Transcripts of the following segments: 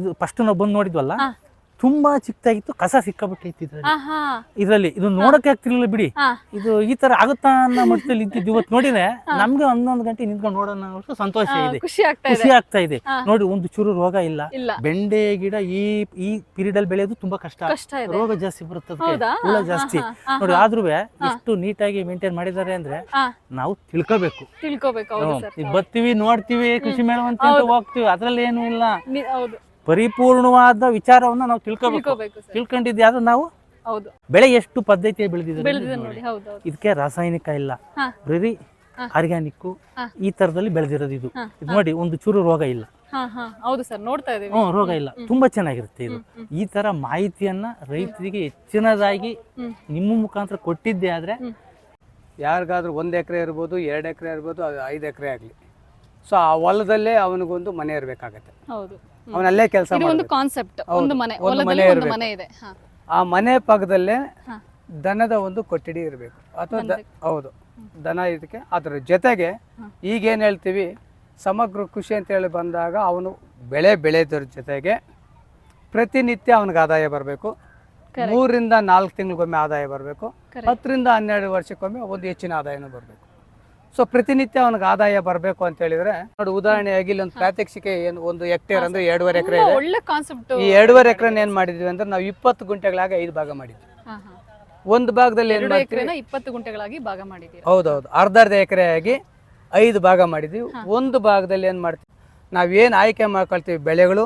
ಇದು ಫಸ್ಟ್ ನಾವು ಬಂದು ನೋಡಿದ್ವಲ್ಲ. ತುಂಬಾ ಚಿಕ್ಕದಾಗಿತ್ತು ಕಸ ಸಿಕ್ಕಾಬಿಟ್ಟೈತಿ ಇದ್ರಲ್ಲಿ. ಇದು ನೋಡಕ್ಕೆ ಆಗ್ತಿರ್ಲಿಲ್ಲ ಬಿಡಿ. ಇದು ಈ ತರ ಆಗುತ್ತಾ ಅನ್ನೋ ಮಟ್ಟದಲ್ಲಿ ಇದ್ದಿದ್ದು ಇವತ್ತು ನೋಡಿದ್ರೆ ನಮ್ಗೆ ಒಂದೊಂದು ಗಂಟೆ ನಿಂತ್ಕೊಂಡು ನೋಡೋಣ ಸಂತೋಷ ಇದೆ. ಖುಷಿ ಆಗ್ತಾ ಇದೆ. ನೋಡಿ ಒಂದು ಚೂರು ರೋಗ ಇಲ್ಲ. ಬೆಂಡೆ ಗಿಡ ಈ ಈ ಪೀರಿಯಡ್ ಅಲ್ಲಿ ಬೆಳೆಯೋದು ತುಂಬಾ ಕಷ್ಟ. ರೋಗ ಜಾಸ್ತಿ ಬರುತ್ತದೆ ಹುಳ ಜಾಸ್ತಿ. ನೋಡಿ. ಆದ್ರೂ ಎಷ್ಟು ನೀಟಾಗಿ ಮೇಂಟೈನ್ ಮಾಡಿದ್ದಾರೆ ಅಂದ್ರೆ ನಾವು ತಿಳ್ಕೋಬೇಕು. ತಿಳ್ಕೊಬೇಕು ಬರ್ತೀವಿ ನೋಡ್ತೀವಿ ಕೃಷಿ ಮೇಳ ಅಂತ ಹೋಗ್ತೀವಿ. ಅದ್ರಲ್ಲಿ ಏನು ಇಲ್ಲ ಪರಿಪೂರ್ಣವಾದ ವಿಚಾರವನ್ನ ನಾವು ತಿಳ್ಕೋಬೇಕು. ತಿಳ್ಕೊಬೇಕು ಸರ್. ಆದ್ರೆ ನಾವು? ಹೌದು. ಬೆಳೆ ಎಷ್ಟು ಪದ್ಧತಿ ಬೆಳೆದಿದ್ದಾರೆ ಬೆಳೆದಿದೆ ನೋಡಿ ಹೌದು ಹೌದು. ಇದಕ್ಕೆ ರಾಸಾಯನಿಕ ಇಲ್ಲ. ಹಾ. ಬರೀ ಹಾ. ಆರ್ಗ್ಯಾನಿಕ್ ಹಾ. ಈ ತರದಲ್ಲಿ ಬೆಳೆದಿರೋದು ಇದು. ಹಾ, ಇದು ನೋಡಿ ಒಂದು ಚೂರು ರೋಗ ಇಲ್ಲ. ಹಾ ಹಾ. ಹೌದು ಸರ್ ನೋಡ್ತಾ ಇದೀವಿ ಹ್ಮ್ ರೋಗ ಇಲ್ಲ. ತುಂಬಾ ಚೆನ್ನಾಗಿರುತ್ತೆ ಇದು. ಈ ತರ ಮಾಹಿತಿಯನ್ನ ರೈತರಿಗೆ ಹೆಚ್ಚಿನದಾಗಿ ಹ್ಮ್. ನಿಮ್ಮ ಮುಖಾಂತರ ಕೊಟ್ಟಿದ್ದೆ ಆದ್ರೆ. ಯಾರಿಗಾದ್ರೂ ಒಂದು ಎಕರೆ ಇರ್ಬೋದು ಎರಡು ಎಕರೆ ಇರ್ಬೋದು ಅದು ಐದು ಎಕರೆ ಆಗಲಿ. ಸೊ ಆ ಹೊಲದಲ್ಲೇ ಅವನಿಗೊಂದು ಮನೆ ಇರಬೇಕಾಗತ್ತೆ. ಹೌದು. ಅವನಲ್ಲೇ ಕೆಲಸ ಇದು ಒಂದು ಕಾನ್ಸೆಪ್ಟ್ ಒಂದು ಮನೆ ಒಂದು ಹೊಲದಲ್ಲಿ ಮನೆ ಒಂದು ಇರ್ಬೇಕು. ಮನೆ ಇದೆ. ಹಾ. ಆ ಮನೆ ಪಕ್ಕದಲ್ಲೇ ಹಾ. ದನದ ಒಂದು ಕೊಠಡಿ ಇರಬೇಕು. ಅಥವಾ ದ ಹೌದು ದನ ಇದಕ್ಕೆ ಅದರ ಜೊತೆಗೆ ಈಗ ಈಗೇನು ಹೇಳ್ತೀವಿ ಸಮಗ್ರ ಕೃಷಿ ಅಂತ ಹೇಳಿ ಬಂದಾಗ ಅವನು ಬೆಳೆ ಬೆಳೆದ್ರ ಜೊತೆಗೆ ಪ್ರತಿನಿತ್ಯ ಅವನಿಗೆ ಆದಾಯ ಬರಬೇಕು. ಮೂರಿಂದ ಮೂರರಿಂದ ನಾಲ್ಕು ತಿಂಗಳಿಗೊಮ್ಮೆ ಆದಾಯ ಬರಬೇಕು. ಹತ್ತರಿಂದ ಹನ್ನೆರಡು ವರ್ಷಕ್ಕೊಮ್ಮೆ ಒಂದು ಹೆಚ್ಚಿನ ಆದಾಯನೂ ಬರಬೇಕು. ಸೊ ಪ್ರತಿನಿತ್ಯ ಅವನಿಗೆ ಆದಾಯ ಬರಬೇಕು ಅಂತ ಹೇಳಿದ್ರೆ ನೋಡಿ ಉದಾಹರಣೆಯಾಗಿ ಇಲ್ಲೊಂದು ಪ್ರಾತ್ಯಕ್ಷಿಕೆ ಏನು ಒಂದು ಹೆಕ್ಟೇರ್ ಅಂದ್ರೆ ಎರಡೂವರೆ ಎಕರೆ ಇದೆ. ಒಳ್ಳೆ ಕಾನ್ಸೆಪ್ಟ್ ಈ ಎರಡೂವರೆ ಎಕರೆ ಏನ್ ಮಾಡಿದ್ವಿ ಅಂದ್ರೆ ನಾವು ಇಪ್ಪತ್ತು ಗುಂಟೆಗಳಾಗಿ ಐದು ಭಾಗ ಮಾಡಿದ್ವಿ. ಒಂದು ಭಾಗದಲ್ಲಿ ಏನು ಮಾಡ್ತೀವಿ? ಎಕರೆನ ಇಪ್ಪತ್ತು ಗುಂಟೆಗಳಾಗಿ ಭಾಗ ಮಾಡಿದ್ವಿ ಹೌದೌದು. ಅರ್ಧ ಅರ್ಧ ಎಕರೆ ಆಗಿ ಐದು ಭಾಗ ಮಾಡಿದ್ವಿ ಒಂದು ಭಾಗದಲ್ಲಿ ಏನ್ ಮಾಡ್ತೀವಿ? ನಾವೇನು ಆಯ್ಕೆ ಮಾಡ್ಕೊಳ್ತೀವಿ ಬೆಳೆಗಳು.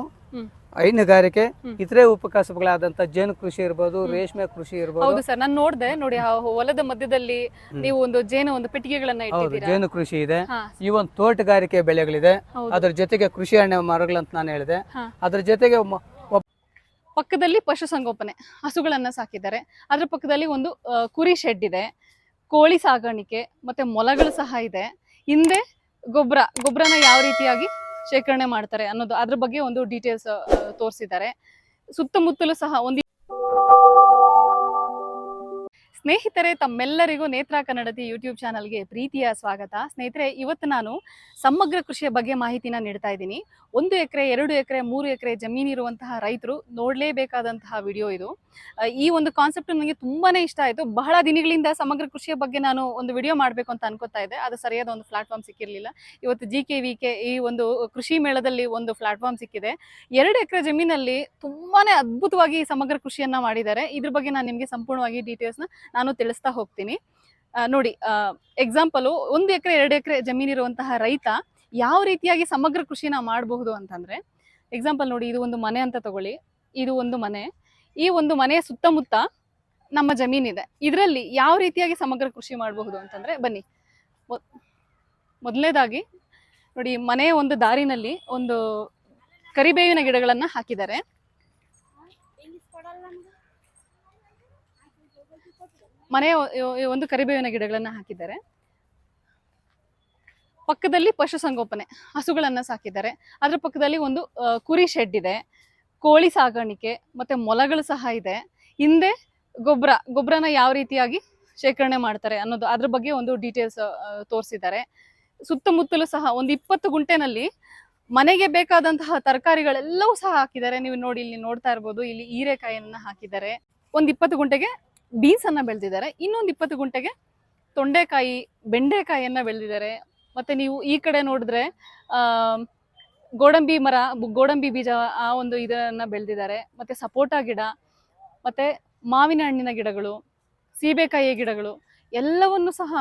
ಹೈನುಗಾರಿಕೆ ಇತರೆ ಉಪಕಸಬುಗಳಾದಂತ ಜೇನು ಕೃಷಿ ಇರ್ಬೋದು ರೇಷ್ಮೆ ಕೃಷಿ ಇರ್ಬೋದು. ಹೌದು ಸರ್ ನಾನು ನೋಡ್ದೆ ನೋಡಿ ಆ ಹೊಲದ ಮಧ್ಯದಲ್ಲಿ ನೀವು ಒಂದು ಜೇನು ಒಂದು ಪೆಟ್ಟಿಗೆಗಳನ್ನ ಹೌದು ಇಟ್ಟಿದ್ದೀರಾ? ಜೇನು ಕೃಷಿ ಇದೆ. ಹಾ. ಈ ಒಂದು ತೋಟಗಾರಿಕೆ ಬೆಳೆಗಳಿದೆ. ಅದರ ಅದ್ರ ಜೊತೆಗೆ ಕೃಷಿ ಮರಗಳು ಅಂತ ನಾನು ಹೇಳಿದೆ. ಅದರ ಅದ್ರ ಜೊತೆಗೆ ಮ- ಪಕ್ಕದಲ್ಲಿ ಪಶುಸಂಗೋಪನೆ ಹಸುಗಳನ್ನ ಸಾಕಿದ್ದಾರೆ. ಅದ್ರ ಪಕ್ಕದಲ್ಲಿ ಒಂದು ಆ, ಕುರಿ ಶೆಡ್ ಇದೆ. ಕೋಳಿ ಸಾಗಾಣಿಕೆ ಮತ್ತೆ ಮೊಲಗಳು ಸಹ ಇದೆ. ಹಿಂದೆ ಗೊಬ್ಬರ ಗೊಬ್ಬರನ ಯಾವ ರೀತಿಯಾಗಿ ಶೇಖರಣೆ ಮಾಡ್ತಾರೆ ಅನ್ನೋದು ಅದ್ರ ಬಗ್ಗೆ ಒಂದು ಡೀಟೇಲ್ಸ್ ತೋರಿಸಿದ್ದಾರೆ. ಸುತ್ತಮುತ್ತಲೂ ಸಹ ಒಂದು ಸ್ನೇಹಿತರೆ, ತಮ್ಮೆಲ್ಲರಿಗೂ ನೇತ್ರ ಕನ್ನಡತಿ ಯೂಟ್ಯೂಬ್ ಚಾನಲ್ಗೆ ಪ್ರೀತಿಯ ಸ್ವಾಗತ. ಸ್ನೇಹಿತರೆ, ಇವತ್ತು ನಾನು ಸಮಗ್ರ ಕೃಷಿಯ ಬಗ್ಗೆ ಮಾಹಿತಿನ ನೀಡ್ತಾ ಇದ್ದೀನಿ. ಒಂದು ಎಕರೆ, ಎರಡು ಎಕರೆ, ಮೂರು ಎಕರೆ ಜಮೀನಿರುವಂತಹ ರೈತರು ನೋಡಲೇಬೇಕಾದಂತಹ ವಿಡಿಯೋ ಇದು. ಈ ಒಂದು ಕಾನ್ಸೆಪ್ಟ್ ನನಗೆ ತುಂಬಾನೇ ಇಷ್ಟ ಆಯಿತು. ಬಹಳ ದಿನಗಳಿಂದ ಸಮಗ್ರ ಕೃಷಿಯ ಬಗ್ಗೆ ನಾನು ಒಂದು ವಿಡಿಯೋ ಮಾಡಬೇಕು ಅಂತ ಅನ್ಕೋತಾ ಇದ್ದೆ. ಅದು ಸರಿಯಾದ ಒಂದು ಪ್ಲಾಟ್ಫಾರ್ಮ್ ಸಿಕ್ಕಿರಲಿಲ್ಲ. ಇವತ್ತು ಜಿ ಕೆ ವಿ ಕೆ ಈ ಒಂದು ಕೃಷಿ ಮೇಳದಲ್ಲಿ ಒಂದು ಪ್ಲಾಟ್ಫಾರ್ಮ್ ಸಿಕ್ಕಿದೆ. ಎರಡು ಎಕರೆ ಜಮೀನಲ್ಲಿ ತುಂಬಾನೇ ಅದ್ಭುತವಾಗಿ ಸಮಗ್ರ ಕೃಷಿಯನ್ನ ಮಾಡಿದ್ದಾರೆ. ಇದ್ರ ಬಗ್ಗೆ ನಾನು ನಿಮಗೆ ಸಂಪೂರ್ಣವಾಗಿ ಡೀಟೇಲ್ಸ್ನ ನಾನು ತಿಳಿಸ್ತಾ ಹೋಗ್ತೀನಿ. ನೋಡಿ ಎಕ್ಸಾಂಪಲು ಒಂದು ಎಕರೆ, ಎರಡು ಎಕರೆ ಜಮೀನಿರುವಂತಹ ರೈತ ಯಾವ ರೀತಿಯಾಗಿ ಸಮಗ್ರ ಕೃಷಿನ ಮಾಡಬಹುದು ಅಂತಂದ್ರೆ ಎಕ್ಸಾಂಪಲ್ ನೋಡಿ, ಇದು ಒಂದು ಮನೆ ಅಂತ ತಗೊಳ್ಳಿ. ಇದು ಒಂದು ಮನೆ. ಈ ಒಂದು ಮನೆಯ ಸುತ್ತಮುತ್ತ ನಮ್ಮ ಜಮೀನಿದೆ ಇದರಲ್ಲಿ ಯಾವ ರೀತಿಯಾಗಿ ಸಮಗ್ರ ಕೃಷಿ ಮಾಡಬಹುದು ಅಂತಂದ್ರೆ, ಬನ್ನಿ. ಮೊದಲನೇದಾಗಿ ನೋಡಿ, ಮನೆಯ ಒಂದು ದಾರಿನಲ್ಲಿ ಒಂದು ಕರಿಬೇವಿನ ಗಿಡಗಳನ್ನು ಹಾಕಿದ್ದಾರೆ. ಮನೆಯ ಒಂದು ಕರಿಬೇವಿನ ಗಿಡಗಳನ್ನ ಹಾಕಿದ್ದಾರೆ. ಪಕ್ಕದಲ್ಲಿ ಪಶುಸಂಗೋಪನೆ ಹಸುಗಳನ್ನು ಸಾಕಿದ್ದಾರೆ. ಅದರ ಪಕ್ಕದಲ್ಲಿ ಒಂದು ಕುರಿ ಶೆಡ್ ಇದೆ. ಕೋಳಿ ಸಾಗಾಣಿಕೆ ಮತ್ತೆ ಮೊಲಗಳು ಸಹ ಇದೆ. ಹಿಂದೆ ಗೊಬ್ಬರ ಗೊಬ್ಬರನ ಯಾವ ರೀತಿಯಾಗಿ ಶೇಖರಣೆ ಮಾಡ್ತಾರೆ ಅನ್ನೋದು ಅದ್ರ ಬಗ್ಗೆ ಒಂದು ಡೀಟೇಲ್ಸ್ ತೋರಿಸಿದ್ದಾರೆ. ಸುತ್ತಮುತ್ತಲೂ ಸಹ ಒಂದು ಇಪ್ಪತ್ತು ಗುಂಟೆನಲ್ಲಿ ಮನೆಗೆ ಬೇಕಾದಂತಹ ತರಕಾರಿಗಳೆಲ್ಲವೂ ಸಹ ಹಾಕಿದ್ದಾರೆ. ನೀವು ನೋಡಿ, ಇಲ್ಲಿ ನೋಡ್ತಾ ಇರ್ಬೋದು. ಇಲ್ಲಿ ಹೀರೆಕಾಯಿಯನ್ನ ಹಾಕಿದ್ದಾರೆ. ಒಂದು ಇಪ್ಪತ್ತು ಗುಂಟೆಗೆ ಬೀನ್ಸ್ ಅನ್ನ ಬೆಳೆದಿದ್ದಾರೆ. ಇನ್ನೊಂದು ಇಪ್ಪತ್ತು ಗುಂಟೆಗೆ ತೊಂಡೆಕಾಯಿ, ಬೆಂಡೆಕಾಯಿಯನ್ನ ಬೆಳೆದಿದ್ದಾರೆ. ಮತ್ತೆ ನೀವು ಈ ಕಡೆ ನೋಡಿದ್ರೆ ಗೋಡಂಬಿ ಮರ ಗೋಡಂಬಿ ಬೀಜ ಆ ಒಂದು ಇದನ್ನ ಬೆಳೆದಿದ್ದಾರೆ. ಮತ್ತೆ ಸಪೋಟ ಗಿಡ, ಮತ್ತೆ ಮಾವಿನ ಹಣ್ಣಿನ ಗಿಡಗಳು, ಸೀಬೆಕಾಯಿಯ ಗಿಡಗಳು, ಎಲ್ಲವನ್ನು ಸಹ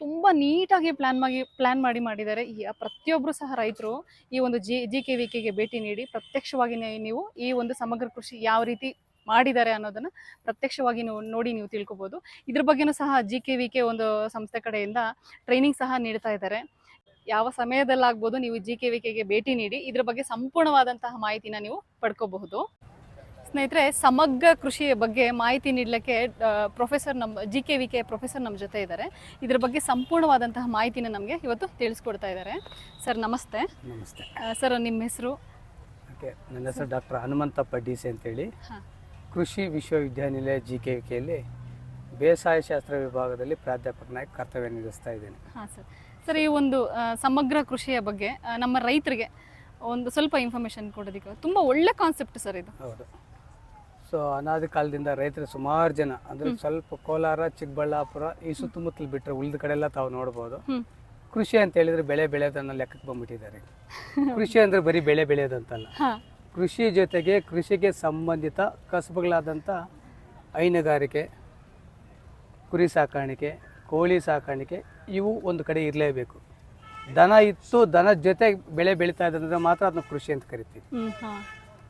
ತುಂಬಾ ನೀಟಾಗಿ ಪ್ಲಾನ್ ಮಾಡಿ ಪ್ಲಾನ್ ಮಾಡಿ ಮಾಡಿದ್ದಾರೆ. ಈ ಪ್ರತಿಯೊಬ್ಬರು ಸಹ ರೈತರು ಈ ಒಂದು ಜಿ ಜಿ ಕೆ ವಿ ಕೆಗೆ ಭೇಟಿ ನೀಡಿ ಪ್ರತ್ಯಕ್ಷವಾಗಿ ನೀವು ಈ ಒಂದು ಸಮಗ್ರ ಕೃಷಿ ಯಾವ ರೀತಿ ಮಾಡಿದ್ದಾರೆ ಅನ್ನೋದನ್ನ ಪ್ರತ್ಯಕ್ಷವಾಗಿ ನೀವು ನೋಡಿ ನೀವು ತಿಳ್ಕೊಬೋದು. ಇದ್ರ ಬಗ್ಗೆನೂ ಸಹ ಜಿ ಕೆ ವಿ ಕೆ ಒಂದು ಸಂಸ್ಥೆ ಕಡೆಯಿಂದ ಟ್ರೈನಿಂಗ್ ಸಹ ನೀಡ್ತಾ ಇದ್ದಾರೆ. ಯಾವ ಸಮಯದಲ್ಲಾಗ್ಬೋದು ನೀವು ಜಿ ಕೆ ವಿ ಕೆಗೆ ಭೇಟಿ ನೀಡಿ ಇದ್ರ ಬಗ್ಗೆ ಸಂಪೂರ್ಣವಾದಂತಹ ಮಾಹಿತಿನ ನೀವು ಪಡ್ಕೋಬಹುದು. ಸ್ನೇಹಿತರೆ ಸಮಗ್ರ ಕೃಷಿಯ ಬಗ್ಗೆ ಮಾಹಿತಿ ನೀಡಲಿಕ್ಕೆ ಪ್ರೊಫೆಸರ್ ನಮ್ಮ G K V K professor ನಮ್ಮ ಜೊತೆ ಇದ್ದಾರೆ. ಇದ್ರ ಬಗ್ಗೆ ಸಂಪೂರ್ಣವಾದಂತಹ ಮಾಹಿತಿನ ನಮಗೆ ಇವತ್ತು ತಿಳಿಸ್ಕೊಡ್ತಾ ಇದ್ದಾರೆ. ಸರ್ ನಮಸ್ತೆ. ನಮಸ್ತೆ. ಸರ್ ನಿಮ್ಮ ಹೆಸರು? ನನ್ನ ಹೆಸರು ಡಾಕ್ಟರ್ ಹನುಮಂತಪ್ಪ ಡಿ ಸಿ ಅಂತೇಳಿ. ಹಾ. ಕೃಷಿ ವಿಶ್ವವಿದ್ಯಾನಿಲಯ ಜಿ ಕೆ ವಿಕೆಯಲ್ಲಿ ಬೇಸಾಯ ಶಾಸ್ತ್ರ ವಿಭಾಗದಲ್ಲಿ ಪ್ರಾಧ್ಯಾಪಕನಾಗಿ ಕರ್ತವ್ಯ ನಿರ್ವಹಿಸ್ತಾ ಇದ್ದೇನೆ. ಹಾಂ ಸರ್. ಸರ್ ಈ ಒಂದು ಆ, ಸಮಗ್ರ ಕೃಷಿಯ ಬಗ್ಗೆ ಆ, ನಮ್ಮ ರೈತರಿಗೆ ಒಂದು ಸ್ವಲ್ಪ ಇನ್ಫಾರ್ಮೇಶನ್ ಕೊಡೋದಕ್ಕೆ ತುಂಬ ಒಳ್ಳೆ ಕಾನ್ಸೆಪ್ಟ್ ಸರ್ ಇದು. ಹೌದು. ಸೊ ಅನಾದಿ ಕಾಲದಿಂದ ರೈತರು ಸುಮಾರು ಜನ ಅಂದರೆ ಸ್ವಲ್ಪ ಕೋಲಾರ ಚಿಕ್ಕಬಳ್ಳಾಪುರ ಈ ಸುತ್ತಮುತ್ತಲು ಬಿಟ್ಟರೆ ಉಳಿದ ಕಡೆ ಎಲ್ಲ ತಾವು ನೋಡ್ಬೋದು. ಹ್ಮ್. ಕೃಷಿ ಅಂತ ಹೇಳಿದ್ರೆ ಬೆಳೆ ಬೆಳೆಯೋದನ್ನ ಲೆಕ್ಕಕ್ಕೆ ಬಂದ್ಬಿಟ್ಟಿದ್ದಾರೆ. ಕೃಷಿ ಅಂದರೆ ಬರೀ ಬೆಳೆ ಬೆಳೆಯೋದಂತಲ್ಲ. ಹಾ. ಕೃಷಿ ಜೊತೆಗೆ ಕೃಷಿಗೆ ಸಂಬಂಧಿತ ಕಸಬುಗಳಾದಂಥ ಹೈನುಗಾರಿಕೆ ಕುರಿ ಸಾಕಾಣಿಕೆ ಕೋಳಿ ಸಾಕಾಣಿಕೆ ಇವು ಒಂದು ಕಡೆ ಇರಲೇಬೇಕು. ದನ ಇತ್ತು ದನ ಜೊತೆ ಬೆಳೆ ಬೆಳೀತಾ ಇದ್ದಂದ್ರೆ ಮಾತ್ರ ಅದನ್ನ ಕೃಷಿ ಅಂತ ಕರಿತೀವಿ.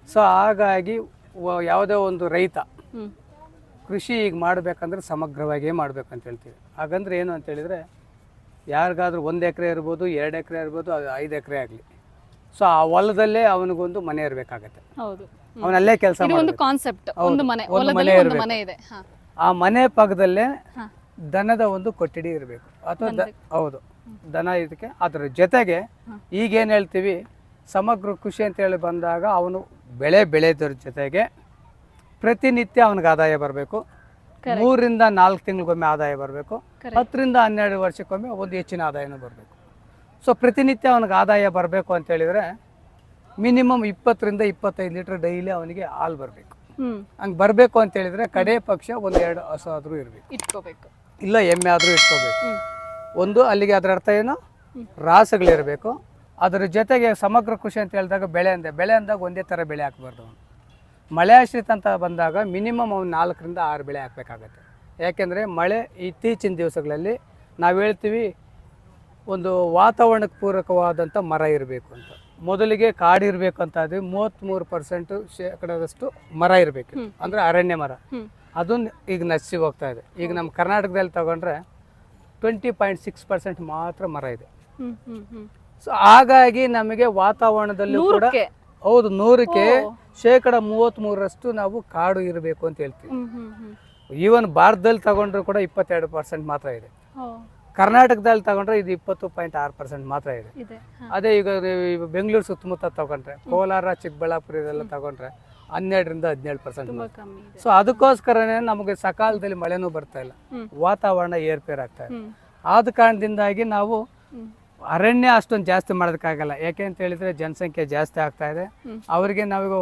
ಸೊ ಹಾಗಾಗಿ ಯಾವುದೇ ಒಂದು ರೈತ ಕೃಷಿ ಈಗ ಮಾಡಬೇಕಂದ್ರೆ ಸಮಗ್ರವಾಗಿಯೇ ಮಾಡಬೇಕು ಅಂತ ಹೇಳ್ತೀವಿ. ಹಾಗಂದ್ರೆ ಏನು ಅಂತ ಹೇಳಿದರೆ ಯಾರಿಗಾದ್ರೂ ಒಂದು ಎಕರೆ ಇರ್ಬೋದು ಎರಡು ಎಕರೆ ಇರ್ಬೋದು ಅದು ಐದು ಎಕರೆ ಆಗಲಿ. ಸೊ ಆ ಹೊಲದಲ್ಲೇ ಅವನಿಗೊಂದು ಮನೆ ಇರಬೇಕಾಗತ್ತೆ. ಹೌದು. ಅವನಲ್ಲೇ ಕೆಲಸ ಇದು ಒಂದು ಕಾನ್ಸೆಪ್ಟ್ ಒಂದು ಮನೆ. ಒಂದು ಹೊಲದಲ್ಲಿ ಒಂದು ಮನೆ ಇದೆ. ಹಾ. ಆ ಮನೆ ಪಕ್ಕದಲ್ಲೇ ಹಾ. ದನದ ಒಂದು ಕೊಠಡಿ ಇರಬೇಕು. ಅಥವಾ ದ- ಹೌದು. ದನ ಇದಕ್ಕೆ ಅದರ ಜೊತೆಗೆ. ಈಗೇನು ಹೇಳ್ತೀವಿ ಸಮಗ್ರ ಕೃಷಿ ಅಂತ ಹೇಳಿ ಬಂದಾಗ ಅವನು ಬೆಳೆ ಬೆಳೆಯೋದ್ರ ಜೊತೆಗೆ ಪ್ರತಿನಿತ್ಯ ಅವನಿಗೆ ಆದಾಯ ಬರಬೇಕು. ಮೂರಿಂದ ಮೂರರಿಂದ ನಾಲ್ಕು ತಿಂಗಳಿಗೊಮ್ಮೆ ಆದಾಯ ಬರಬೇಕು. Correct. ಹತ್ತರಿಂದ ಹನ್ನೆರಡು ವರ್ಷಕ್ಕೊಮ್ಮೆ ಒಂದು ಹೆಚ್ಚಿನ ಆದಾಯನೂ ಬರಬೇಕು. ಸೊ ಪ್ರತಿನಿತ್ಯ ಅವನಿಗೆ ಆದಾಯ ಬರಬೇಕು ಅಂತ ಹೇಳಿದರೆ ಮಿನಿಮಮ್ ಇಪ್ಪತ್ತರಿಂದ ಇಪ್ಪತ್ತೈದು ಲೀಟ್ರ್ ಡೈಲಿ ಅವನಿಗೆ ಹಾಲು ಬರಬೇಕು. ಹಂಗೆ ಬರಬೇಕು ಅಂತ ಹೇಳಿದ್ರೆ ಕಡೆ ಪಕ್ಷ ಒಂದು ಎರಡು ಹಸು ಆದರೂ ಇರಬೇಕು. ಇಟ್ಕೋಬೇಕು. ಇಲ್ಲ ಎಮ್ಮೆ ಆದರೂ ಇಟ್ಕೋಬೇಕು. ಒಂದು ಅಲ್ಲಿಗೆ ಅದರ ಅರ್ಥ ಏನು? ರಾಸುಗಳಿರಬೇಕು. ಅದರ ಜೊತೆಗೆ ಸಮಗ್ರ ಕೃಷಿ ಅಂತ ಹೇಳಿದಾಗ ಬೆಳೆ ಅಂದೆ. ಬೆಳೆ ಅಂದಾಗ ಒಂದೇ ಥರ ಬೆಳೆ ಹಾಕ್ಬಾರ್ದು ಅವನು. ಮಳೆ ಆಶ್ರಿತ ಅಂತ ಬಂದಾಗ ಮಿನಿಮಮ್ ಅವ್ನು ನಾಲ್ಕರಿಂದ ಆರು ಬೆಳೆ ಹಾಕಬೇಕಾಗತ್ತೆ. ಯಾಕೆಂದರೆ ಮಳೆ ಇತ್ತೀಚಿನ ದಿವಸಗಳಲ್ಲಿ ನಾವು ಹೇಳ್ತೀವಿ ಒಂದು ವಾತಾವರಣಕ್ಕೆ ಪೂರಕವಾದಂಥ ಮರ ಇರಬೇಕು ಅಂತ. ಮೊದಲಿಗೆ ಕಾಡು ಇರಬೇಕು ಅಂತ ಅದು ಮೂವತ್ತ್ಮೂರು ಪರ್ಸೆಂಟ್ ಶೇಕಡದಷ್ಟು ಮರ ಇರಬೇಕು. ಅಂದರೆ ಅರಣ್ಯ ಮರ. ಅದನ್ನು ಈಗ ನಶಿಸಿ ಹೋಗ್ತಾ ಇದೆ. ಈಗ ನಮ್ಮ ಕರ್ನಾಟಕದಲ್ಲಿ ತಗೊಂಡ್ರೆ ಟ್ವೆಂಟಿ ಪಾಯಿಂಟ್ ಸಿಕ್ಸ್ ಪರ್ಸೆಂಟ್ ಮಾತ್ರ ಮರ ಇದೆ. ಸೊ ಹಾಗಾಗಿ ನಮಗೆ ವಾತಾವರಣದಲ್ಲಿ ಕೂಡ ಹೌದು ನೂರಕ್ಕೆ ಶೇಕಡ ಶೇಕಡ ಮೂವತ್ತ್ಮೂರರಷ್ಟು ನಾವು ಕಾಡು ಇರಬೇಕು ಅಂತ ಹೇಳ್ತೀವಿ. ಈವನ್ ಭಾರತದಲ್ಲಿ ತಗೊಂಡ್ರು ಕೂಡ ಇಪ್ಪತ್ತೆರಡು ಪರ್ಸೆಂಟ್ ಮಾತ್ರ ಇದೆ. ಕರ್ನಾಟಕದಲ್ಲಿ ತಗೊಂಡ್ರೆ ಇದು ಇಪ್ಪತ್ತು ಪಾಯಿಂಟ್ ಆರು ಪರ್ಸೆಂಟ್ ಮಾತ್ರ ಇದೆ. ಅದೇ ಈಗ ಬೆಂಗಳೂರು ಸುತ್ತಮುತ್ತ ತಗೊಂಡ್ರೆ ಕೋಲಾರ ಚಿಕ್ಕಬಳ್ಳಾಪುರ ಇದೆಲ್ಲ ತಗೊಂಡ್ರೆ ಹನ್ನೆರಡರಿಂದ ಹದಿನೇಳು ಪರ್ಸೆಂಟ್ ಸೊ ಅದಕ್ಕೋಸ್ಕರನೇ ನಮಗೆ ಸಕಾಲದಲ್ಲಿ ಮಳೆನೂ ಬರ್ತಾ ಇಲ್ಲ. ವಾತಾವರಣ ಏರ್ಪೇರ್ ಆಗ್ತಾ ಇದೆ. ಹ್ಮ್. ಆದ ಕಾರಣದಿಂದಾಗಿ ನಾವು ಅರಣ್ಯ ಅಷ್ಟೊಂದು ಜಾಸ್ತಿ ಮಾಡೋದಕ್ಕಾಗಲ್ಲ. ಯಾಕೆ ಅಂತ ಹೇಳಿದ್ರೆ ಜನಸಂಖ್ಯೆ ಜಾಸ್ತಿ ಆಗ್ತಾ ಇದೆ. ಅವರಿಗೆ ನಾವು